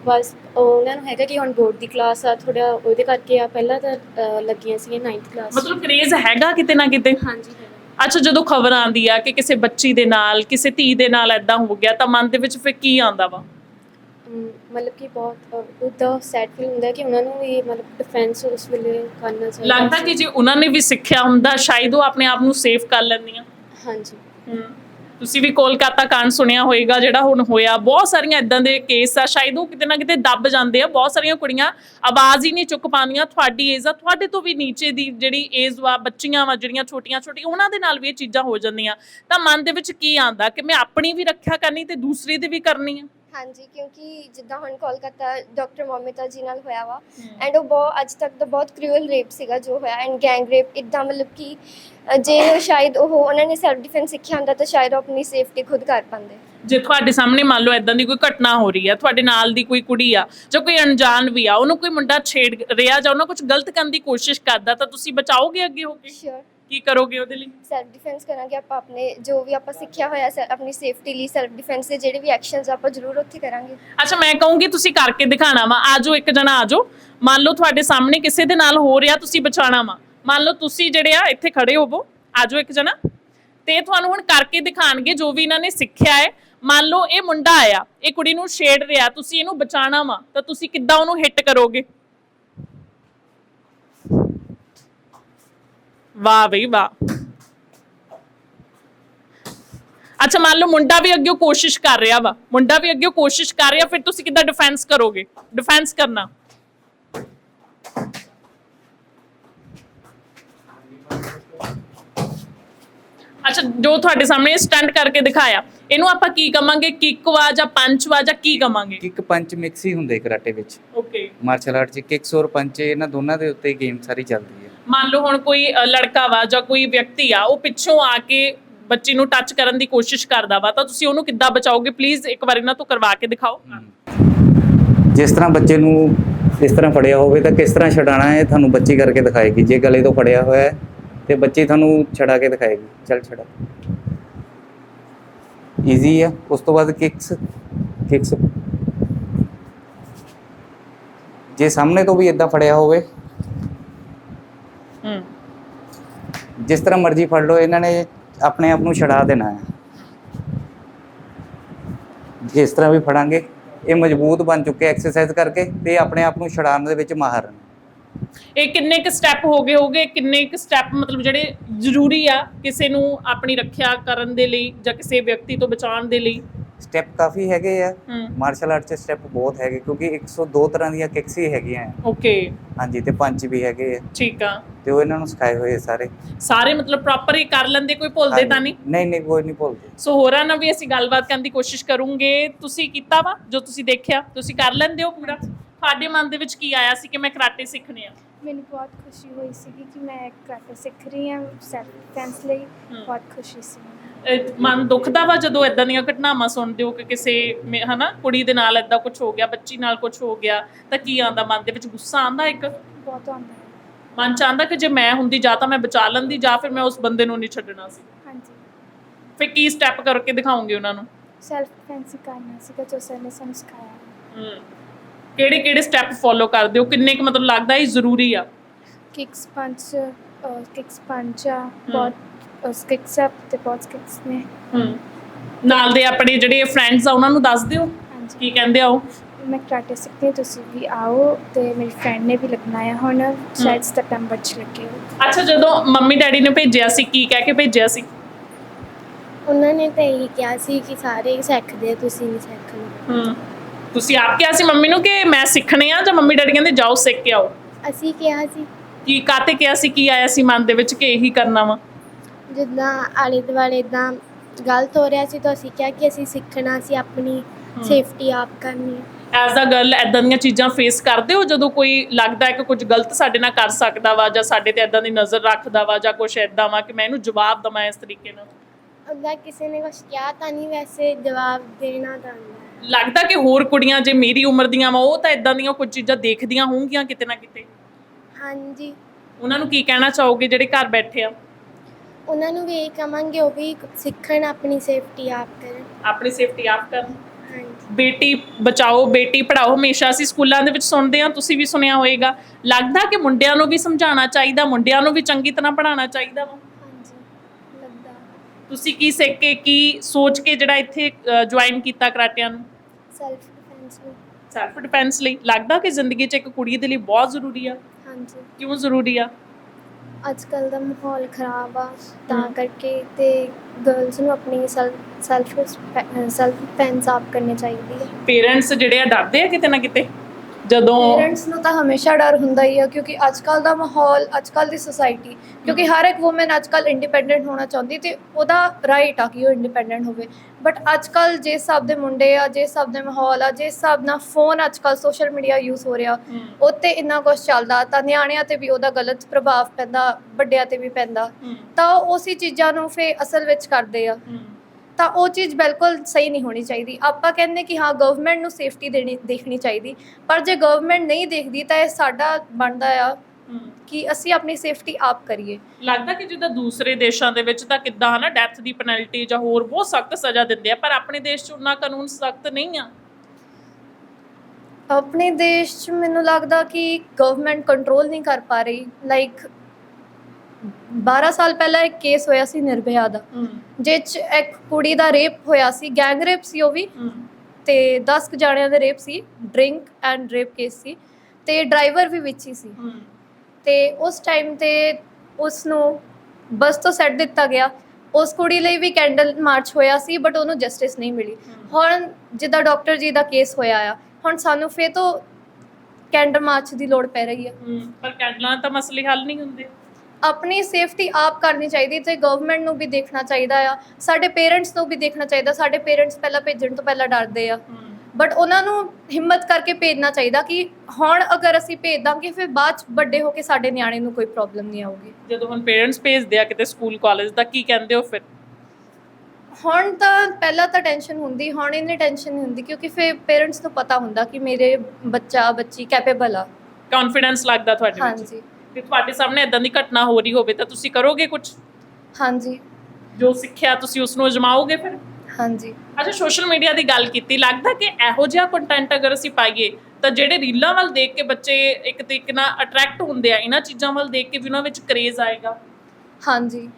ਬਸ ਉਹਨਾਂ ਨੂੰ ਹੈਗਾ ਕਿ ਹੁਣ ਬੋਰਡ ਦੀ ਕਲਾਸ ਆ ਥੋੜਾ ਉਹਦੇ ਕਰਕੇ ਆ। ਪਹਿਲਾਂ ਤਾਂ ਲੱਗੀਆਂ ਸੀਗੀਆਂ 9th ਕਲਾਸ ਮਤਲਬ ਕਰੇਜ਼ ਹੈਗਾ ਕਿਤੇ ਨਾ ਕਿਤੇ? ਹਾਂਜੀ। ਅੱਛਾ ਜਦੋਂ ਖਬਰ ਆਉਂਦੀ ਆ ਕਿ ਕਿਸੇ ਬੱਚੀ ਦੇ ਨਾਲ ਕਿਸੇ ਧੀ ਦੇ ਨਾਲ ਐਦਾਂ ਹੋ ਗਿਆ ਤਾਂ ਮਨ ਦੇ ਵਿੱਚ ਫਿਰ ਕੀ ਆਉਂਦਾ ਵਾ? ਮਤਲਬ ਕਿ ਬਹੁਤ ਉਹਦਾ ਸੈਡ ਫੀਲ ਹੁੰਦਾ ਹੈ ਕਿ ਉਹਨਾਂ ਨੂੰ ਵੀ ਮਤਲਬ ਡਿਫੈਂਸ ਉਸ ਵੇਲੇ ਕਰਨਾ ਚਾਹੀਦਾ ਲੱਗਦਾ ਕਿ ਜੇ ਉਹਨਾਂ ਨੇ ਵੀ ਸਿੱਖਿਆ ਹੁੰਦਾ ਸ਼ਾਇਦ ਉਹ ਆਪਣੇ ਆਪ ਨੂੰ ਸੇਫ ਕਰ ਲੈਂਦੀਆਂ। ਹਾਂਜੀ। ਤੁਸੀਂ ਵੀ ਕੋਲਕਾਤਾ ਕਾਂਡ ਸੁਣਿਆ ਹੋਵੇਗਾ ਜਿਹੜਾ ਹੁਣ ਹੋਇਆ। ਬਹੁਤ ਸਾਰੀਆਂ ਇਦਾਂ ਦੇ ਕੇਸ ਆ, ਸ਼ਾਇਦ ਉਹ ਕਿਤੇ ਨਾ ਕਿਤੇ ਦੱਬ ਜਾਂਦੇ ਆ। ਬਹੁਤ ਸਾਰੀਆਂ ਕੁੜੀਆਂ ਆਵਾਜ਼ ਹੀ ਨਹੀਂ ਚੁੱਕ ਪਾਉਂਦੀਆਂ। ਤੁਹਾਡੀ ਏਜ ਆ, ਤੁਹਾਡੇ ਤੋਂ ਵੀ ਨੀਚੇ ਦੀ ਜਿਹੜੀ ਏਜ ਵਾ, ਬੱਚੀਆਂ ਵਾ, ਜਿਹੜੀਆਂ ਛੋਟੀਆਂ ਛੋਟੀਆਂ, ਉਹਨਾਂ ਦੇ ਨਾਲ ਵੀ ਇਹ ਚੀਜ਼ਾਂ ਹੋ ਜਾਂਦੀਆਂ। ਤਾਂ ਮਨ ਦੇ ਵਿੱਚ ਕੀ ਆਂਦਾ ਕਿ ਮੈਂ ਆਪਣੀ ਵੀ ਰੱਖਿਆ ਕਰਨੀ ਤੇ ਦੂਸਰੇ ਦੀ ਵੀ ਕਰਨੀ ਆ। ਹਾਂਜੀ ਕਿਉਂਕਿ ਜਿੱਦਾਂ ਹੁਣ ਕੋਲਕਾਤਾ ਡਾਕਟਰ ਮੋਮਿਤਾ ਜੀ ਨਾਲ ਹੋਇਆ ਵਾ ਐਂਡ ਉਹ ਬਹੁਤ ਅੱਜ ਤੱਕ ਦਾ ਬਹੁਤ ਕ੍ਰੂਅਲ ਰੇਪ ਸੀਗਾ ਜੋ ਹੋਇਆ ਐਂਡ ਗੈਂਗ ਰੇਪ ਇਦਾਂ ਮਤਲਬ ਕਿ ਜੇ ਸ਼ਾਇਦ ਉਹ ਉਹਨਾਂ ਨੇ ਸੈਲਫ ਡਿਫੈਂਸ ਸਿੱਖਿਆ ਹੁੰਦਾ ਤਾਂ ਸ਼ਾਇਦ ਉਹ ਆਪਣੀ ਸੇਫਟੀ ਖੁਦ ਕਰ ਪਾਉਂਦੇ। ਜੇ ਤੁਹਾਡੇ ਸਾਹਮਣੇ ਮੰਨ ਲਓ ਇਦਾਂ ਦੀ ਕੋਈ ਘਟਨਾ ਹੋ ਰਹੀ ਆ ਤੁਹਾਡੇ ਨਾਲ ਦੀ ਕੋਈ ਕੁੜੀ ਆ ਜਾਂ ਕੋਈ ਅਣਜਾਣ ਵੀ ਆ ਉਹਨੂੰ ਕੋਈ ਮੁੰਡਾ ਛੇੜ ਰਿਹਾ ਜਾਂ ਉਹਨਾਂ ਕੁਝ ਗਲਤ ਕਰਨ ਦੀ ਕੋਸ਼ਿਸ਼ ਕਰਦਾ ਤਾਂ ਤੁਸੀਂ ਬਚਾਓਗੇ ਅੱਗੇ ਹੋ ਕੇ? ਸ਼ੋਰ ਕੀ ਕਰੋਗੇ ਉਹਦੇ ਲਈ? ਸੈਲਫ ਡਿਫੈਂਸ ਕਰਾਂਗੇ ਆਪਾਂ ਆਪਣੇ ਜੋ ਵੀ ਆਪਾਂ ਸਿੱਖਿਆ ਹੋਇਆ ਸੈ- ਆਪਣੀ ਸੇਫਟੀ ਲਈ ਸੈਲਫ ਡਿਫੈਂਸ ਦੇ ਜਿਹੜੇ ਵੀ ਐਕਸ਼ਨਸ ਆਪਾਂ ਜ਼ਰੂਰ ਉੱਥੇ ਕਰਾਂਗੇ। ਅੱਛਾ ਮੈਂ ਕਹੂੰਗੀ ਤੁਸੀਂ ਕਰਕੇ ਦਿਖਾਣਾ ਵਾ ਆਜੋ ਇੱਕ ਜਣਾ ਆਜੋ ਮੰਨ ਲਓ ਤੁਹਾਡੇ ਸਾਹਮਣੇ ਕਿਸੇ ਦੇ ਨਾਲ ਹੋ ਰਿਹਾ ਤੁਸੀਂ ਬਚਾਣਾ ਵਾ। ਮੰਨ ਲਓ ਤੁਸੀਂ ਜਿਹੜੇ ਆ ਇੱਥੇ ਖੜੇ ਹੋਵੋ ਆਜੋ ਇੱਕ ਜਣਾ। ਤੇ ਤੁਹਾਨੂੰ ਹੁਣ ਕਰਕੇ ਦਿਖਾਣਗੇ ਜੋ ਵੀ ਇਹਨਾਂ ਨੇ ਸਿੱਖਿਆ ਹੈ। ਮੰਨ ਲਓ ਇਹ ਮੁੰਡਾ ਆਇਆ ਇਹ ਕੁੜੀ ਨੂੰ ਛੇੜ ਰਿਹਾ ਤੁਸੀਂ ਇਹਨੂੰ ਬਚਾਣਾ ਵਾ ਤਾਂ ਤੁਸੀਂ ਕਿੱਦਾਂ ਉਹਨੂੰ ਹਿੱਟ ਕਰੋਗੇ? ਵਾਹ ਬਈ ਵਾਹ। ਅੱਛਾ ਮੰਨ ਲਓ ਮੁੰਡਾ ਵੀ ਅੱਗੇ ਕੋਸ਼ਿਸ਼ ਕਰ ਰਿਹਾ ਵਾ। ਮੁੰਡਾ ਵੀ ਅੱਗੇ ਕੋਸ਼ਿਸ਼ ਕਰ ਰਿਹਾ ਫਿਰ ਤੁਸੀਂ ਕਿੱਦਾਂ ਡਿਫੈਂਸ ਕਰੋਗੇ? ਡਿਫੈਂਸ ਕਰਨਾ। ਅੱਛਾ ਜੋ ਤੁਹਾਡੇ ਸਾਹਮਣੇ ਸਟੰਟ ਕਰਕੇ ਦਿਖਾਇਆ ਇਹਨੂੰ ਆਪਾਂ ਕੀ ਕਵਾਂਗੇ? ਕਿੱਕ ਵਾ ਜਾਂ ਪੰਚ ਵਾ ਜਾਂ ਕੀ ਕਵਾਂਗੇ? ਕਿੱਕ ਪੰਚ ਮਿਕਸ ਹੀ ਹੁੰਦੇ ਕਰਾਟੇ ਵਿੱਚ। ਓਕੇ ਮਾਰਸ਼ਲ ਆਰਟ 'ਚ ਕਿਕਸ ਔਰ ਪੰਚ ਇਹਨਾਂ ਦੋਨਾਂ ਦੇ ਉੱਤੇ ਗੇਮ ਸਾਰੀ ਚੱਲਦੀ ਹੈ। ਮੰਨ ਲਓ ਹੁਣ ਕੋਈ ਅ, ਲੜਕਾ ਵਾ ਜਾਂ ਕੋਈ ਵਿਅਕਤੀ ਆ ਉਹ ਪਿੱਛੋਂ ਆ ਕੇ ਬੱਚੀ ਨੂੰ ਟੱਚ ਕਰਨ ਦੀ ਕੋਸ਼ਿਸ਼ ਕਰਦਾ ਵਾ ਤਾਂ ਤੁਸੀਂ ਉਹਨੂੰ ਕਿੱਦਾਂ ਬਚਾਓਗੇ? ਪਲੀਜ਼ ਇੱਕ ਵਾਰ ਇਹਨਾਂ ਤੋਂ ਕਰਵਾ ਕੇ ਦਿਖਾਓ। ਜਿਸ ਤਰ੍ਹਾਂ ਬੱਚੇ ਨੂੰ ਇਸ ਤਰ੍ਹਾਂ ਫੜਿਆ ਹੋਵੇ ਤਾਂ ਕਿਸ ਤਰ੍ਹਾਂ ਛਡਾਣਾ ਹੈ ਤੁਹਾਨੂੰ ਬੱਚੀ ਕਰਕੇ ਦਿਖਾਏਗੀ। ਜੇ ਗਲੇ ਤੋਂ ਫੜਿਆ ਹੋਇਆ ਹੈ ਤੇ ਬੱਚੀ ਤੁਹਾਨੂੰ ਛਡਾ ਕੇ ਦਿਖਾਏਗੀ। ਚੱਲ ਛੜਾ ਈਜ਼ੀ ਆ। ਉਸ ਤੋਂ ਬਾਅਦ ਕਿਕਸ ਕਿਕਸ ਜੇ ਸਾਹਮਣੇ ਤੋਂ ਵੀ ਇਦਾਂ ਫੜਿਆ ਹੋਵੇ ਹੂੰ। ਜਿਸ ਤਰ੍ਹਾਂ ਮਰਜ਼ੀ ਫੜ ਲਓ ਇਹਨਾਂ ਨੇ ਆਪਣੇ ਆਪ ਨੂੰ ਛਡਾ ਦੇਣਾ ਹੈ। ਜਿਸ ਤਰ੍ਹਾਂ ਵੀ ਫੜਾਂਗੇ ਇਹ ਮਜ਼ਬੂਤ ਬਣ ਚੁੱਕੇ ਐਕਸਰਸਾਈਜ਼ ਕਰਕੇ ਤੇ ਆਪਣੇ ਆਪ ਨੂੰ ਛਡਾਉਣ ਦੇ ਵਿੱਚ ਮਾਹਰ ਨੇ। ਇਹ ਕਿੰਨੇ ਕੁ ਸਟੈਪ ਹੋ ਗਏ ਹੋਗੇ? ਕਿੰਨੇ ਕੁ ਸਟੈਪ ਮਤਲਬ ਜਿਹੜੇ ਜ਼ਰੂਰੀ ਆ ਕਿਸੇ ਨੂੰ ਆਪਣੀ ਰੱਖਿਆ ਕਰਨ ਦੇ ਲਈ ਜਾਂ ਕਿਸੇ ਵਿਅਕਤੀ ਤੋਂ ਬਚਾਉਣ ਦੇ ਲਈ? ਸਟੈਪ ਕਾਫੀ ਹੈਗੇ ਆ। ਹੂੰ। ਮਾਰਸ਼ਲ ਆਰਟ 'ਚ ਸਟੈਪ ਬਹੁਤ ਹੈਗੇ ਕਿਉਂਕਿ 102 ਤਰ੍ਹਾਂ ਦੀਆਂ ਕਿਕਸ ਹੀ ਹੈਗੀਆਂ। ਆ। ਓਕੇ ਹਾਂਜੀ ਤੇ ਪੰਜ ਵੀ ਹੈਗੇ ਆ। ਠੀਕ ਆ। ਤੇ ਉਹ ਇਹਨਾਂ ਨੂੰ ਸਿਖਾਏ ਹੋਏ ਆ ਸਾਰੇ। ਸਾਰੇ ਮਤਲਬ ਪ੍ਰੋਪਰ ਹੀ ਕਰ ਲੈਂਦੇ ਕੋਈ ਭੁੱਲਦੇ ਤਾਂ ਨਹੀਂ? ਨਹੀਂ ਨਹੀਂ ਕੋਈ ਨਹੀਂ ਭੁੱਲਦੇ। ਸੋ ਹੋਰਾਂ ਨਾਲ ਵੀ ਅਸੀਂ ਗੱਲਬਾਤ ਕਰਨ ਦੀ ਕੋਸ਼ਿਸ਼ ਕਰੂੰਗੇ। ਤੁਸੀਂ ਕੀਤਾ ਵਾ ਜੋ ਤੁਸੀਂ ਦੇਖਿਆ ਤੁਸੀਂ ਕਰ ਲੈਂਦੇ ਹੋ ਪੂਰਾ। ਤੁਹਾਡੇ ਮਨ ਦੇ ਵਿੱਚ ਕੀ ਆਇਆ ਸੀ ਕਿ ਮੈਂ ਕਰਾਟੇ ਸਿੱਖਣੇ ਆ? ਮੈਨੂੰ ਬਹੁਤ ਖੁਸ਼ੀ ਹੋਈ ਸੀਗੀ ਕਿ ਮੈਂ ਕਰਾਟੇ ਸਿੱਖ ਰਹੀ ਹਾਂ ਸੈਲਫ ਡਿਫੈਂਸ ਲਈ ਬਹੁਤ ਖੁਸ਼ੀ ਸੀ। ਮੈਨੂੰ। ਮਨ ਦੁਖਦਾ ਵਾ ਜਦੋਂ ਇਦਾਂ ਦੀਆਂ ਘਟਨਾਵਾਂ ਸੁਣਦੇ ਹੋ ਕਿ ਕਿਸੇ ਮੇ- ਹਨਾ ਕੁੜੀ ਦੇ ਨਾਲ ਇਦਾਂ ਕੁਝ ਹੋ ਗਿਆ ਬੱਚੀ ਨਾਲ ਕੁਝ ਹੋ ਗਿਆ ਤਾਂ ਕੀ ਆਂਦਾ ਮਨ ਦੇ ਵਿੱਚ? ਗੁੱਸਾ ਆਂਦਾ ਇੱਕ? ਬਹੁਤ ਆਉਂਦਾ ਹੈ। ਮਨ ਚਾਹੁੰਦਾ ਕਿ ਜੇ ਮੈਂ ਹੁੰਦੀ ਜਾਂ ਤਾਂ ਮੈਂ ਬਚਾ ਲੈਂਦੀ ਜਾਂ ਫਿਰ ਮੈਂ ਉਸ ਬੰਦੇ ਨੂੰ ਨਹੀਂ ਛੱਡਣਾ ਸੀ? ਹਾਂਜੀ। ਫਿਰ ਕੀ ਸਟੈਪ ਕਰਕੇ ਦਿਖਾਉਂਗੇ ਉਹਨਾਂ ਨੂੰ? ਸੈਲਫ ਡਿਫੈਂਸ ਕਰਨਾ ਸੀਗਾ ਜੋ ਸਰ ਨੇ ਸਾਨੂੰ ਸਿਖਾਇਆ। ਕਿਹੜੇ ਕਿਹੜੇ ਸਟੈਪ ਫੋਲੋ ਕਰਦੇ ਹੋ? ਕਿੰਨੇ ਕੁ ਮਤਲਬ ਲੱਗਦਾ ਇਹ ਜ਼ਰੂਰੀ ਆ? ਕਿਕਸ ਪੰਚ ਕਿਕਸ ਪੰਚ ਆ ਬਹੁਤ ਕਿਕਸ ਅਪ ਤੇ ਕਿਕਸ ਨੇ। ਹੂੰ ਨਾਲ ਦੇ ਆਪਣੇ ਜਿਹੜੇ ਫਰੈਂਡਸ ਆ ਉਹਨਾਂ ਨੂੰ ਦੱਸ ਦਿਓ। ਹਾਂਜੀ। ਕੀ ਕਹਿੰਦੇ ਆ ਉਹ? ਮੈਂ ਕਰਾਟੇ ਸਿੱਖਦੀ ਹਾਂ, ਤੁਸੀਂ ਵੀ ਆਓ ਤੇ ਮੇਰੀ ਫਰੈਂਡ ਨੇ ਵੀ ਲੱਗਣਾ ਹੈ ਹੁਣ ਸ਼ਾਇਦ ਸਤੰਬਰ ਚ ਲੱਗੇ ਅੱਛਾ ਜਦੋਂ ਮੰਮੀ ਡੈਡੀ ਨੇ ਭੇਜਿਆ ਸੀ ਕੀ ਕਹਿ ਕੇ ਭੇਜਿਆ ਸੀ? ਉਹਨਾਂ ਨੇ ਤਾਂ ਇਹੀ ਕਿਹਾ ਸੀ ਕਿ ਸਾਰੇ ਸਿੱਖਦੇ ਆ, ਤੁਸੀਂ ਨਹੀਂ ਸਿੱਖਣਾ। ਹੂੰ ਤੁਸੀਂ ਆਪ ਕਿਹਾ ਸੀ ਮੰਮੀ ਨੂੰ ਕਿ ਮੈਂ ਸਿੱਖਣੇ ਆ ਜਾਂ ਮੰਮੀ ਡੈਡੀ ਕਹਿੰਦੇ ਜਾਓ ਸਿੱਖ ਕੇ ਆਓ? ਅਸੀਂ ਕਿਹਾ ਸੀ। ਕੀ ਕਾਤੇ ਕਿਹਾ ਸੀ ਕੀ ਆਇਆ ਸੀ ਮਨ ਦੇ ਵਿੱਚ ਕਿ ਇਹੀ ਕਰਨਾ ਵਾ? ਜਿੱਦਾਂ ਆਲੇ ਦੁਆਲੇ ਇਦਾਂ ਗਲਤ ਹੋ ਰਿਹਾ ਸੀ ਤਾਂ ਅਸੀਂ ਕਿਹਾ ਕਿ ਅਸੀਂ ਸਿੱਖਣਾ ਸੀ ਆਪਣੀ ਸੇਫਟੀ ਆਪ ਕਰਨੀ। ਐਜ਼ ਅ ਗਰਲ ਐਦਾਂ ਦੀਆਂ ਚੀਜ਼ਾਂ ਫੇਸ ਕਰਦੇ ਹੋ? ਜਦੋਂ ਕੋਈ ਲੱਗਦਾ ਹੈ ਕਿ ਕੁਝ ਗਲਤ ਸਾਡੇ ਨਾਲ ਕਰ ਸਕਦਾ ਵਾ ਜਾਂ ਸਾਡੇ ਤੇ ਐਦਾਂ ਦੀ ਨਜ਼ਰ ਰੱਖਦਾ ਵਾ ਜਾਂ ਕੁਝ ਐਦਾਂ ਵਾ ਕਿ ਮੈਂ ਇਹਨੂੰ ਜਵਾਬ ਦਵਾਂ ਇਸ ਤਰੀਕੇ ਨਾਲ? ਅਗਰ ਕਿਸੇ ਨੇ ਕੁਛ ਕਿਹਾ ਤਾਂ ਨਹੀਂ ਵੈਸੇ ਜਵਾਬ ਦੇਣਾ ਤਾਂ ਹੈ ਲੱਗਦਾ ਕਿ ਹੋਰ ਕੁੜੀਆਂ ਜੇ ਮੇਰੀ ਉਮਰ ਦੀਆਂ ਵਾ ਉਹ ਤਾਂ ਐਦਾਂ ਦੀਆਂ ਕੁਝ ਚੀਜ਼ਾਂ ਦੇਖਦੀਆਂ ਹੋਣਗੀਆਂ ਕਿਤੇ ਨਾ ਕਿਤੇ? ਹਾਂਜੀ। ਉਹਨਾਂ ਨੂੰ ਕੀ ਕਹਿਣਾ ਚਾਹੋਗੇ ਜਿਹੜੇ ਘਰ ਬੈਠੇ ਆ? ਉਹਨਾਂ ਨੂੰ ਵੀ ਇਹ ਕਹਾਂਗੇ ਉਹ ਵੀ ਸਿੱਖਣ ਆਪਣੀ ਸੇਫਟੀ ਆਪ ਕਰਨ। ਆਪਣੀ ਸੇਫਟੀ ਆਪ ਕਰਨ। ਹਾਂਜੀ। ਬੇਟੀ ਬਚਾਓ ਬੇਟੀ ਪੜਾਓ ਹਮੇਸ਼ਾ ਅਸੀਂ ਸਕੂਲਾਂ ਦੇ ਵਿੱਚ ਸੁਣਦੇ ਹਾਂ ਤੁਸੀਂ ਵੀ ਸੁਣਿਆ ਹੋਵੇਗਾ ਲੱਗਦਾ ਕਿ ਮੁੰਡਿਆਂ ਨੂੰ ਵੀ ਸਮਝਾਉਣਾ ਚਾਹੀਦਾ ਮੁੰਡਿਆਂ ਨੂੰ ਵੀ ਚੰਗੀ ਤਰ੍ਹਾਂ ਪੜਾਉਣਾ ਚਾਹੀਦਾ ਵਾ। ਹਾਂਜੀ ਲੱਗਦਾ। ਤੁਸੀਂ ਕੀ ਸਿੱਖ ਕੇ ਕੀ ਸੋਚ ਕੇ ਜਿਹੜਾ ਇੱਥੇ ਜੁਆਇਨ ਕੀਤਾ ਕਰਾਟਿਆਂ ਨੂੰ? ਸੈਲਫ ਡਿਫੈਂਸ ਨੂੰ ਸੈਲਫ ਡਿਫੈਂਸ ਲਈ। ਲੱਗਦਾ ਕਿ ਜ਼ਿੰਦਗੀ 'ਚ ਇੱਕ ਕੁੜੀ ਦੇ ਲਈ ਬਹੁਤ ਜ਼ਰੂਰੀ ਆ? ਹਾਂਜੀ। ਕਿਉਂ ਜ਼ਰੂਰੀ ਆ? ਅੱਜ ਕੱਲ੍ਹ ਦਾ ਮਾਹੌਲ ਖਰਾਬ ਆ, ਤਾਂ ਕਰਕੇ ਤੇ ਗਰਲਸ ਨੂੰ ਆਪਣੀ ਸੈਲਫ ਸੈਲਫ ਡਿਫੈਂਸ ਆਪ ਕਰਨੀ ਚਾਹੀਦੀ ਹੈ ਪੇਰੈਂਟਸ ਜਿਹੜੇ ਆ ਡਰਦੇ ਆ ਕਿਤੇ ਨਾ ਕਿਤੇ? ਜਦੋਂ ਪੇਰੈਂਟਸ ਨੂੰ ਤਾਂ ਹਮੇਸ਼ਾ ਡਰ ਹੁੰਦਾ ਹੀ ਆ ਕਿਉਂਕਿ ਅੱਜਕੱਲ ਦਾ ਮਾਹੌਲ ਅੱਜਕੱਲ ਦੀ ਸੋਸਾਇਟੀ ਕਿਉਂਕਿ ਹਰ ਇੱਕ ਔਮਨ ਅੱਜਕੱਲ ਇੰਡੀਪੈਂਡੈਂਟ ਹੋਣਾ ਚਾਹੁੰਦੀ ਤੇ ਉਹਦਾ ਰਾਈਟ ਆ ਕਿ ਉਹ ਇੰਡੀਪੈਂਡੈਂਟ ਹੋਵੇ। ਬਟ ਅੱਜਕੱਲ ਜੇ ਸਭ ਦੇ ਮੁੰਡੇ ਆ ਜੇ ਸਭ ਦੇ ਮਾਹੌਲ ਆ ਜੇ ਸਭ ਨਾਲ ਫੋਨ ਅੱਜਕੱਲ ਸੋਸ਼ਲ ਮੀਡੀਆ ਯੂਜ਼ ਹੋ ਰਿਹਾ ਉੱਤੇ ਇੰਨਾ ਕੁਝ ਚੱਲਦਾ ਤਾਂ ਨਿਆਣਿਆਂ ਤੇ ਵੀ ਉਹਦਾ ਗਲਤ ਪ੍ਰਭਾਵ ਪੈਂਦਾ ਵੱਡਿਆਂ ਤੇ ਵੀ ਪੈਂਦਾ। ਤਾਂ ਉਹ ਉਸੇ ਚੀਜ਼ਾਂ ਨੂੰ ਫੇ ਅਸਲ ਵਿੱਚ ਕਰਦੇ ਆ। ਤਾਂ ਉਹ ਚੀਜ਼ ਬਿਲਕੁਲ ਸਹੀ ਨਹੀਂ ਹੋਣੀ ਚਾਹੀਦੀ। ਆਪਾਂ ਕਹਿੰਦੇ ਕਿ ਹਾਂ ਗਵਰਨਮੈਂਟ ਨੂੰ ਸੇਫਟੀ ਦੇਣੀ ਦੇਖਣੀ ਚਾਹੀਦੀ। ਪਰ ਜੇ ਗਵਰਨਮੈਂਟ ਨਹੀਂ ਦੇਖਦੀ ਤਾਂ ਇਹ ਸਾਡਾ ਬਣਦਾ ਆ। ਕਿ ਅਸੀਂ ਆਪਣੀ ਸੇਫਟੀ ਆਪ ਕਰੀਏ। ਲੱਗਦਾ ਕਿ ਜਿੱਦਾਂ ਦੂਸਰੇ ਦੇਸ਼ਾਂ ਦੇ ਵਿੱਚ ਤਾਂ ਕਿੱਦਾਂ ਹਨਾ ਡੈਥ ਦੀ ਪੈਨਲਟੀ ਜਾਂ ਹੋਰ ਬਹੁਤ ਸਖਤ ਸਜ਼ਾ ਦਿੰਦੇ ਆ ਪਰ ਆਪਣੇ ਦੇਸ਼ 'ਚ ਉਨਾ ਕਾਨੂੰਨ ਸਖਤ ਨਹੀਂ ਆ। ਆਪਣੇ ਦੇਸ਼ 'ਚ ਮੈਨੂੰ ਲੱਗਦਾ ਕਿ ਗਵਰਨਮੈਂਟ ਕੰਟਰੋਲ ਨਹੀਂ ਕਰ ਪਾ ਰਹੀ। ਲਾਈਕ 12 ਸਾਲ ਪਹਿਲਾਂ ਇੱਕ ਕੇਸ ਹੋਇਆ ਸੀ ਨਿਰਭਇਆ ਦਾ। ਜਿਹ 'ਚ ਇੱਕ ਕੁੜੀ ਦਾ ਰੇਪ ਹੋਇਆ ਸੀ ਗੈਂਗ ਰੇਪ ਸੀ ਉਹ ਵੀ। ਤੇ 10 ਕੁ ਜਾਣਿਆਂ ਦੇ ਰੇਪ ਸੀ ਡਰਿੰਕ ਐਂਡ ਰੇਪ ਕੇਸ ਸੀ। ਤੇ ਡਰਾਈਵਰ ਵੀ ਵਿੱਚ ਹੀ ਸੀ। ਤੇ ਉਸ ਟਾਈਮ ਤੇ ਉਸ ਨੂੰ ਬੱਸ ਤੋਂ ਸੱਟ ਦਿੱਤਾ ਗਿਆ। ਉਸ ਕੁੜੀ ਲਈ ਵੀ ਕੈਂਡਲ ਮਾਰਚ ਹੋਇਆ ਸੀ ਬਟ ਉਹਨੂੰ ਜਸਟਿਸ ਨਹੀਂ ਮਿਲੀ। ਹੁਣ ਜਿੱਦਾਂ ਡਾਕਟਰ ਜੀ ਦਾ ਕੇਸ ਹੋਇਆ ਆ ਹੁਣ ਸਾਨੂੰ ਫੇਰ ਤੋਂ ਕੈਂਡਲ ਮਾਰਚ ਦੀ ਲੋੜ ਪੈ ਰਹੀ ਹੈ। ਪਰ ਕੈਂਡਲਾਂ ਤਾਂ ਮਸਲੇ ਹੱਲ ਨਹੀਂ ਹੁੰਦੇ। ਆਪਣੀ ਸੇਫਟੀ ਆਪ ਕਰਨੀ ਚਾਹੀਦੀ ਤੇ ਗਵਰਨਮੈਂਟ ਨੂੰ ਵੀ ਦੇਖਣਾ ਚਾਹੀਦਾ ਆ ਸਾਡੇ ਪੇਰੈਂਟਸ ਨੂੰ ਵੀ ਦੇਖਣਾ ਚਾਹੀਦਾ ਸਾਡੇ ਪੇਰੈਂਟਸ ਪਹਿਲਾਂ ਭੇਜਣ ਤੋਂ ਪਹਿਲਾਂ ਡਰਦੇ ਆ। ਬਟ ਉਹਨਾਂ ਨੂੰ ਹਿੰਮਤ ਕਰਕੇ ਭੇਜਣਾ ਚਾਹੀਦਾ ਕਿ ਹੁਣ ਅਗਰ ਅਸੀਂ ਭੇਜ ਦਾਂਗੇ ਫਿਰ ਬਾਅਦ ਚ ਵੱਡੇ ਹੋ ਕੇ ਸਾਡੇ ਨਿਆਣੇ ਨੂੰ ਕੋਈ ਪ੍ਰੋਬਲਮ ਨਹੀਂ ਆਊਗੀ। ਜਦੋਂ ਹੁਣ ਪੇਰੈਂਟਸ ਭੇਜਦੇ ਆ ਕਿਤੇ ਸਕੂਲ ਕਾਲਜ ਦਾ ਕੀ ਕਹਿੰਦੇ ਹੋ ਫਿਰ? ਹੁਣ ਤਾਂ ਪਹਿਲਾਂ ਤਾਂ ਟੈਨਸ਼ਨ ਹੁੰਦੀ ਹੁਣ ਇੰਨੀ ਟੈਨਸ਼ਨ ਨਹੀਂ ਹੁੰਦੀ ਕਿਉਂਕਿ ਫਿਰ ਪੇਰੈਂਟਸ ਨੂੰ ਪਤਾ ਹੁੰਦਾ ਕਿ ਮੇਰੇ ਬੱਚਾ ਬੱਚੀ ਕੈਪੇਬਲ ਆ। ਕੌਨਫੀਡੈਂਸ ਲੱਗਦਾ ਤੁਹਾਡੇ ਵਿੱਚ? ਹਾਂਜੀ। ਤੇ ਤੁਹਾਡੇ ਸਾਹਮਣੇ ਇਦਾਂ ਦੀ ਘਟਨਾ ਹੋ ਰਹੀ ਹੋਵੇ ਤਾਂ ਤੁਸੀਂ ਕਰੋਗੇ ਕੁਝ ਹਾਂਜੀ। ਜੋ ਸਿੱਖਿਆ ਤੁਸੀਂ ਉਸ ਨੂੰ ਅਜਮਾਓਗੇ ਫਿਰ? ਹਾਂਜੀ। ਅੱਛਾ ਸੋਸ਼ਲ ਮੀਡੀਆ ਦੀ ਗੱਲ ਕੀਤੀ ਲੱਗਦਾ ਕਿ ਇਹੋ ਜਿਹਾ ਕੰਟੈਂਟ ਅਗਰ ਅਸੀਂ ਪਾਈਏ ਤਾਂ ਜਿਹੜੇ ਰੀਲਾਂ ਵੱਲ ਦੇਖ ਕੇ ਬੱਚੇ ਇੱਕ ਤਰੀਕੇ ਨਾਲ ਅਟਰੈਕਟ ਹੁੰਦੇ ਆ ਇਹਨਾਂ ਚੀਜ਼ਾਂ ਵੱਲ ਦੇਖ ਕੇ ਵੀ ਉਹਨਾਂ ਵਿੱਚ ਕਰੇਜ਼ ਆਏਗਾ। ਹਾਂਜੀ।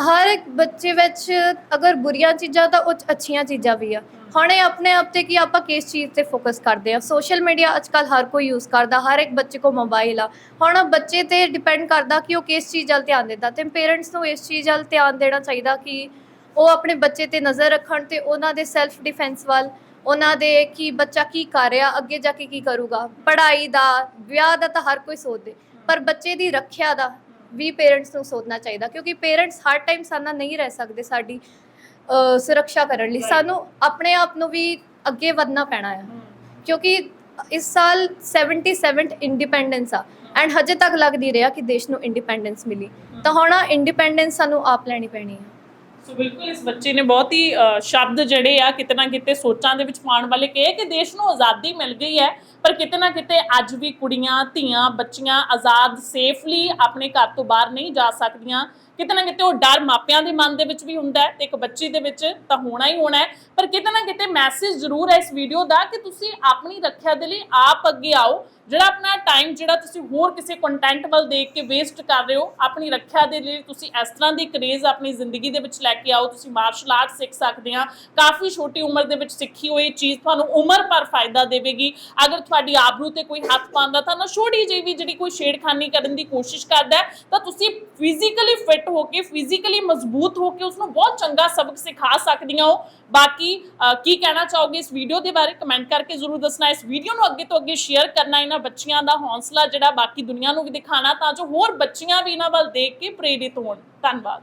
ਹਰ ਇੱਕ ਬੱਚੇ ਵਿੱਚ ਅਗਰ ਬੁਰੀਆਂ ਚੀਜ਼ਾਂ ਤਾਂ ਉਹ 'ਚ ਅੱਛੀਆਂ ਚੀਜ਼ਾਂ ਵੀ ਆ। ਹੁਣ ਇਹ ਆਪਣੇ ਆਪ ਤੇ ਕਿ ਆਪਾਂ ਕਿਸ ਚੀਜ਼ ਤੇ ਫੋਕਸ ਕਰਦੇ ਆ ਸੋਸ਼ਲ ਮੀਡੀਆ ਅੱਜਕੱਲ ਹਰ ਕੋਈ ਯੂਜ਼ ਕਰਦਾ, ਹਰ ਇੱਕ ਬੱਚੇ ਕੋਲ ਮੋਬਾਈਲ ਆ। ਹੁਣ ਬੱਚੇ ਤੇ ਡਿਪੈਂਡ ਕਰਦਾ ਕਿ ਉਹ ਕਿਸ ਚੀਜ਼ ਵੱਲ ਧਿਆਨ ਦਿੰਦਾ ਤੇ ਪੇਰੈਂਟਸ ਨੂੰ ਇਸ ਚੀਜ਼ ਵੱਲ ਧਿਆਨ ਦੇਣਾ ਚਾਹੀਦਾ ਕਿ ਉਹ ਆਪਣੇ ਬੱਚੇ ਤੇ ਨਜ਼ਰ ਰੱਖਣ ਤੇ ਉਹਨਾਂ ਦੇ ਸੈਲਫ ਡਿਫੈਂਸ ਵੱਲ, ਉਹਨਾਂ ਦੇ ਕਿ ਬੱਚਾ ਕੀ ਕਰ ਰਿਹਾ, ਅੱਗੇ ਜਾ ਕੇ ਕੀ ਕਰੂਗਾ। ਪੜ੍ਹਾਈ ਦਾ, ਵਿਆਹ ਦਾ ਤਾਂ ਹਰ ਕੋਈ ਸੋਚਦੇ, ਪਰ ਬੱਚੇ ਦੀ ਰੱਖਿਆ ਦਾ ਵੀ ਪੇਰੈਂਟਸ ਨੂੰ ਸੋਚਣਾ ਚਾਹੀਦਾ ਕਿਉਂਕਿ ਪੇਰੈਂਟਸ ਹਰ ਟਾਈਮ ਸਾਡਾ ਨਹੀਂ ਰਹਿ ਸਕਦੇ ਸਾਡੀ ਸੁਰੱਖਿਆ ਕਰਨ ਲਈ. ਸਾਨੂੰ ਆਪਣੇ ਆਪ ਨੂੰ ਵੀ ਅੱਗੇ ਵਧਣਾ ਪੈਣਾ ਹੈ। ਕਿਉਂਕਿ ਇਸ ਸਾਲ 77 ਇੰਡੀਪੈਂਡੈਂਸ ਆ। ਐਂਡ ਹਜੇ ਤੱਕ ਲੱਗ ਨਹੀਂ ਰਿਹਾ ਕਿ ਦੇਸ਼ ਨੂੰ ਇੰਡੀਪੈਂਡੈਂਸ ਮਿਲੀ। ਤਾਂ ਹੁਣ ਇੰਡੀਪੈਂਡੈਂਸ ਸਾਨੂੰ ਆਪ ਲੈਣੀ ਪੈਣੀ ਹੈ ਸੋ ਬਿਲਕੁਲ ਇਸ ਬੱਚੇ ਨੇ ਬਹੁਤ ਹੀ ਅ, ਸ਼ਬਦ ਜਿਹੜੇ ਆ ਕਿਤੇ ਨਾ ਕਿਤੇ ਸੋਚਾਂ ਦੇ ਵਿੱਚ ਪਾਉਣ ਵਾਲੇ ਕਹੇ ਕਿ ਦੇਸ਼ ਨੂੰ ਆਜ਼ਾਦੀ ਮਿਲ ਗਈ ਹੈ ਪਰ ਕਿਤੇ ਨਾ ਕਿਤੇ ਅੱਜ ਵੀ ਕੁੜੀਆਂ ਧੀਆਂ ਬੱਚੀਆਂ ਆਜ਼ਾਦ ਸੇਫਲੀ ਆਪਣੇ ਘਰ ਤੋਂ ਬਾਹਰ ਨਹੀਂ ਜਾ ਸਕਦੀਆਂ। ਕਿਤੇ ਨਾ ਕਿਤੇ ਉਹ ਡਰ ਮਾਪਿਆਂ ਦੇ ਮਨ ਦੇ ਵਿੱਚ ਵੀ ਹੁੰਦਾ ਹੈ ਤੇ ਇੱਕ ਬੱਚੀ ਦੇ ਵਿੱਚ ਤਾਂ ਹੋਣਾ ਹੀ ਹੋਣਾ ਹੈ। ਪਰ ਕਿਤੇ ਨਾ ਕਿਤੇ ਮੈਸੇਜ ਜ਼ਰੂਰ ਹੈ ਇਸ ਵੀਡੀਓ ਦਾ ਕਿ ਤੁਸੀਂ ਆਪਣੀ ਰੱਖਿਆ ਦੇ ਲਈ ਆਪ ਅੱਗੇ ਆਓ ਜਿਹੜਾ ਆਪਣਾ ਟਾਈਮ ਜਿਹੜਾ ਤੁਸੀਂ ਹੋਰ ਕਿਸੇ ਕੰਟੈਂਟ ਵੱਲ ਦੇਖ ਕੇ ਵੇਸਟ ਕਰ ਰਹੇ ਹੋ, ਆਪਣੀ ਰੱਖਿਆ ਦੇ ਲਈ ਤੁਸੀਂ ਇਸ ਤਰ੍ਹਾਂ ਦੀ ਕਰੇਜ਼ ਆਪਣੀ ਜ਼ਿੰਦਗੀ ਦੇ ਵਿੱਚ ਲੈ ਕੇ ਆਓ, ਤੁਸੀਂ ਮਾਰਸ਼ਲ ਆਰਟ ਸਿੱਖ ਸਕਦੇ ਆ ਕਾਫੀ ਛੋਟੀ ਉਮਰ ਦੇ ਵਿੱਚ ਸਿੱਖੀ ਹੋਈ ਚੀਜ਼ ਤੁਹਾਨੂੰ ਉਮਰ ਭਰ ਫਾਇਦਾ ਦੇਵੇਗੀ। ਅਗਰ ਤੁਹਾਡੀ ਆਬਰੂ ਤੇ ਕੋਈ ਹੱਥ ਪਾਉਂਦਾ ਤਾਂ ਨਾ ਛੋਟੀ ਜਿਹੀ ਵੀ ਜਿਹੜੀ ਕੋਈ ਛੇੜਖਾਨੀ ਕਰਨ ਦੀ ਕੋਸ਼ਿਸ਼ ਕਰਦਾ ਤਾਂ ਤੁਸੀਂ ਫਿਜ਼ੀਕਲੀ ਫਿੱਟ ਹੋ ਕੇ ਫਿਜ਼ੀਕਲੀ ਮਜ਼ਬੂਤ ਹੋ ਕੇ ਉਸ ਨੂੰ ਬਹੁਤ ਚੰਗਾ ਸਬਕ ਸਿਖਾ ਸਕਦੀਆਂ ਹੋ। ਬਾਕੀ ਕੀ ਕਹਿਣਾ ਚਾਹੋਗੇ ਇਸ ਵੀਡੀਓ ਦੇ ਬਾਰੇ? ਕਮੈਂਟ ਕਰਕੇ ਜ਼ਰੂਰ ਦੱਸਣਾ। ਇਸ ਵੀਡੀਓ ਨੂੰ ਅੱਗੇ ਤੋਂ ਅੱਗੇ ਸ਼ੇਅਰ ਕਰਨਾ, ਇਹਨਾਂ ਬੱਚੀਆਂ ਦਾ ਹੌਸਲਾ ਜਿਹੜਾ ਬਾਕੀ ਦੁਨੀਆ ਨੂੰ ਵੀ ਦਿਖਾਣਾ ਤਾਂ ਜੋ ਹੋਰ ਬੱਚੀਆਂ ਵੀ ਇਹਨਾਂ ਵੱਲ ਦੇਖ ਕੇ ਪ੍ਰੇਰਿਤ ਹੋਣ। ਧੰਨਵਾਦ।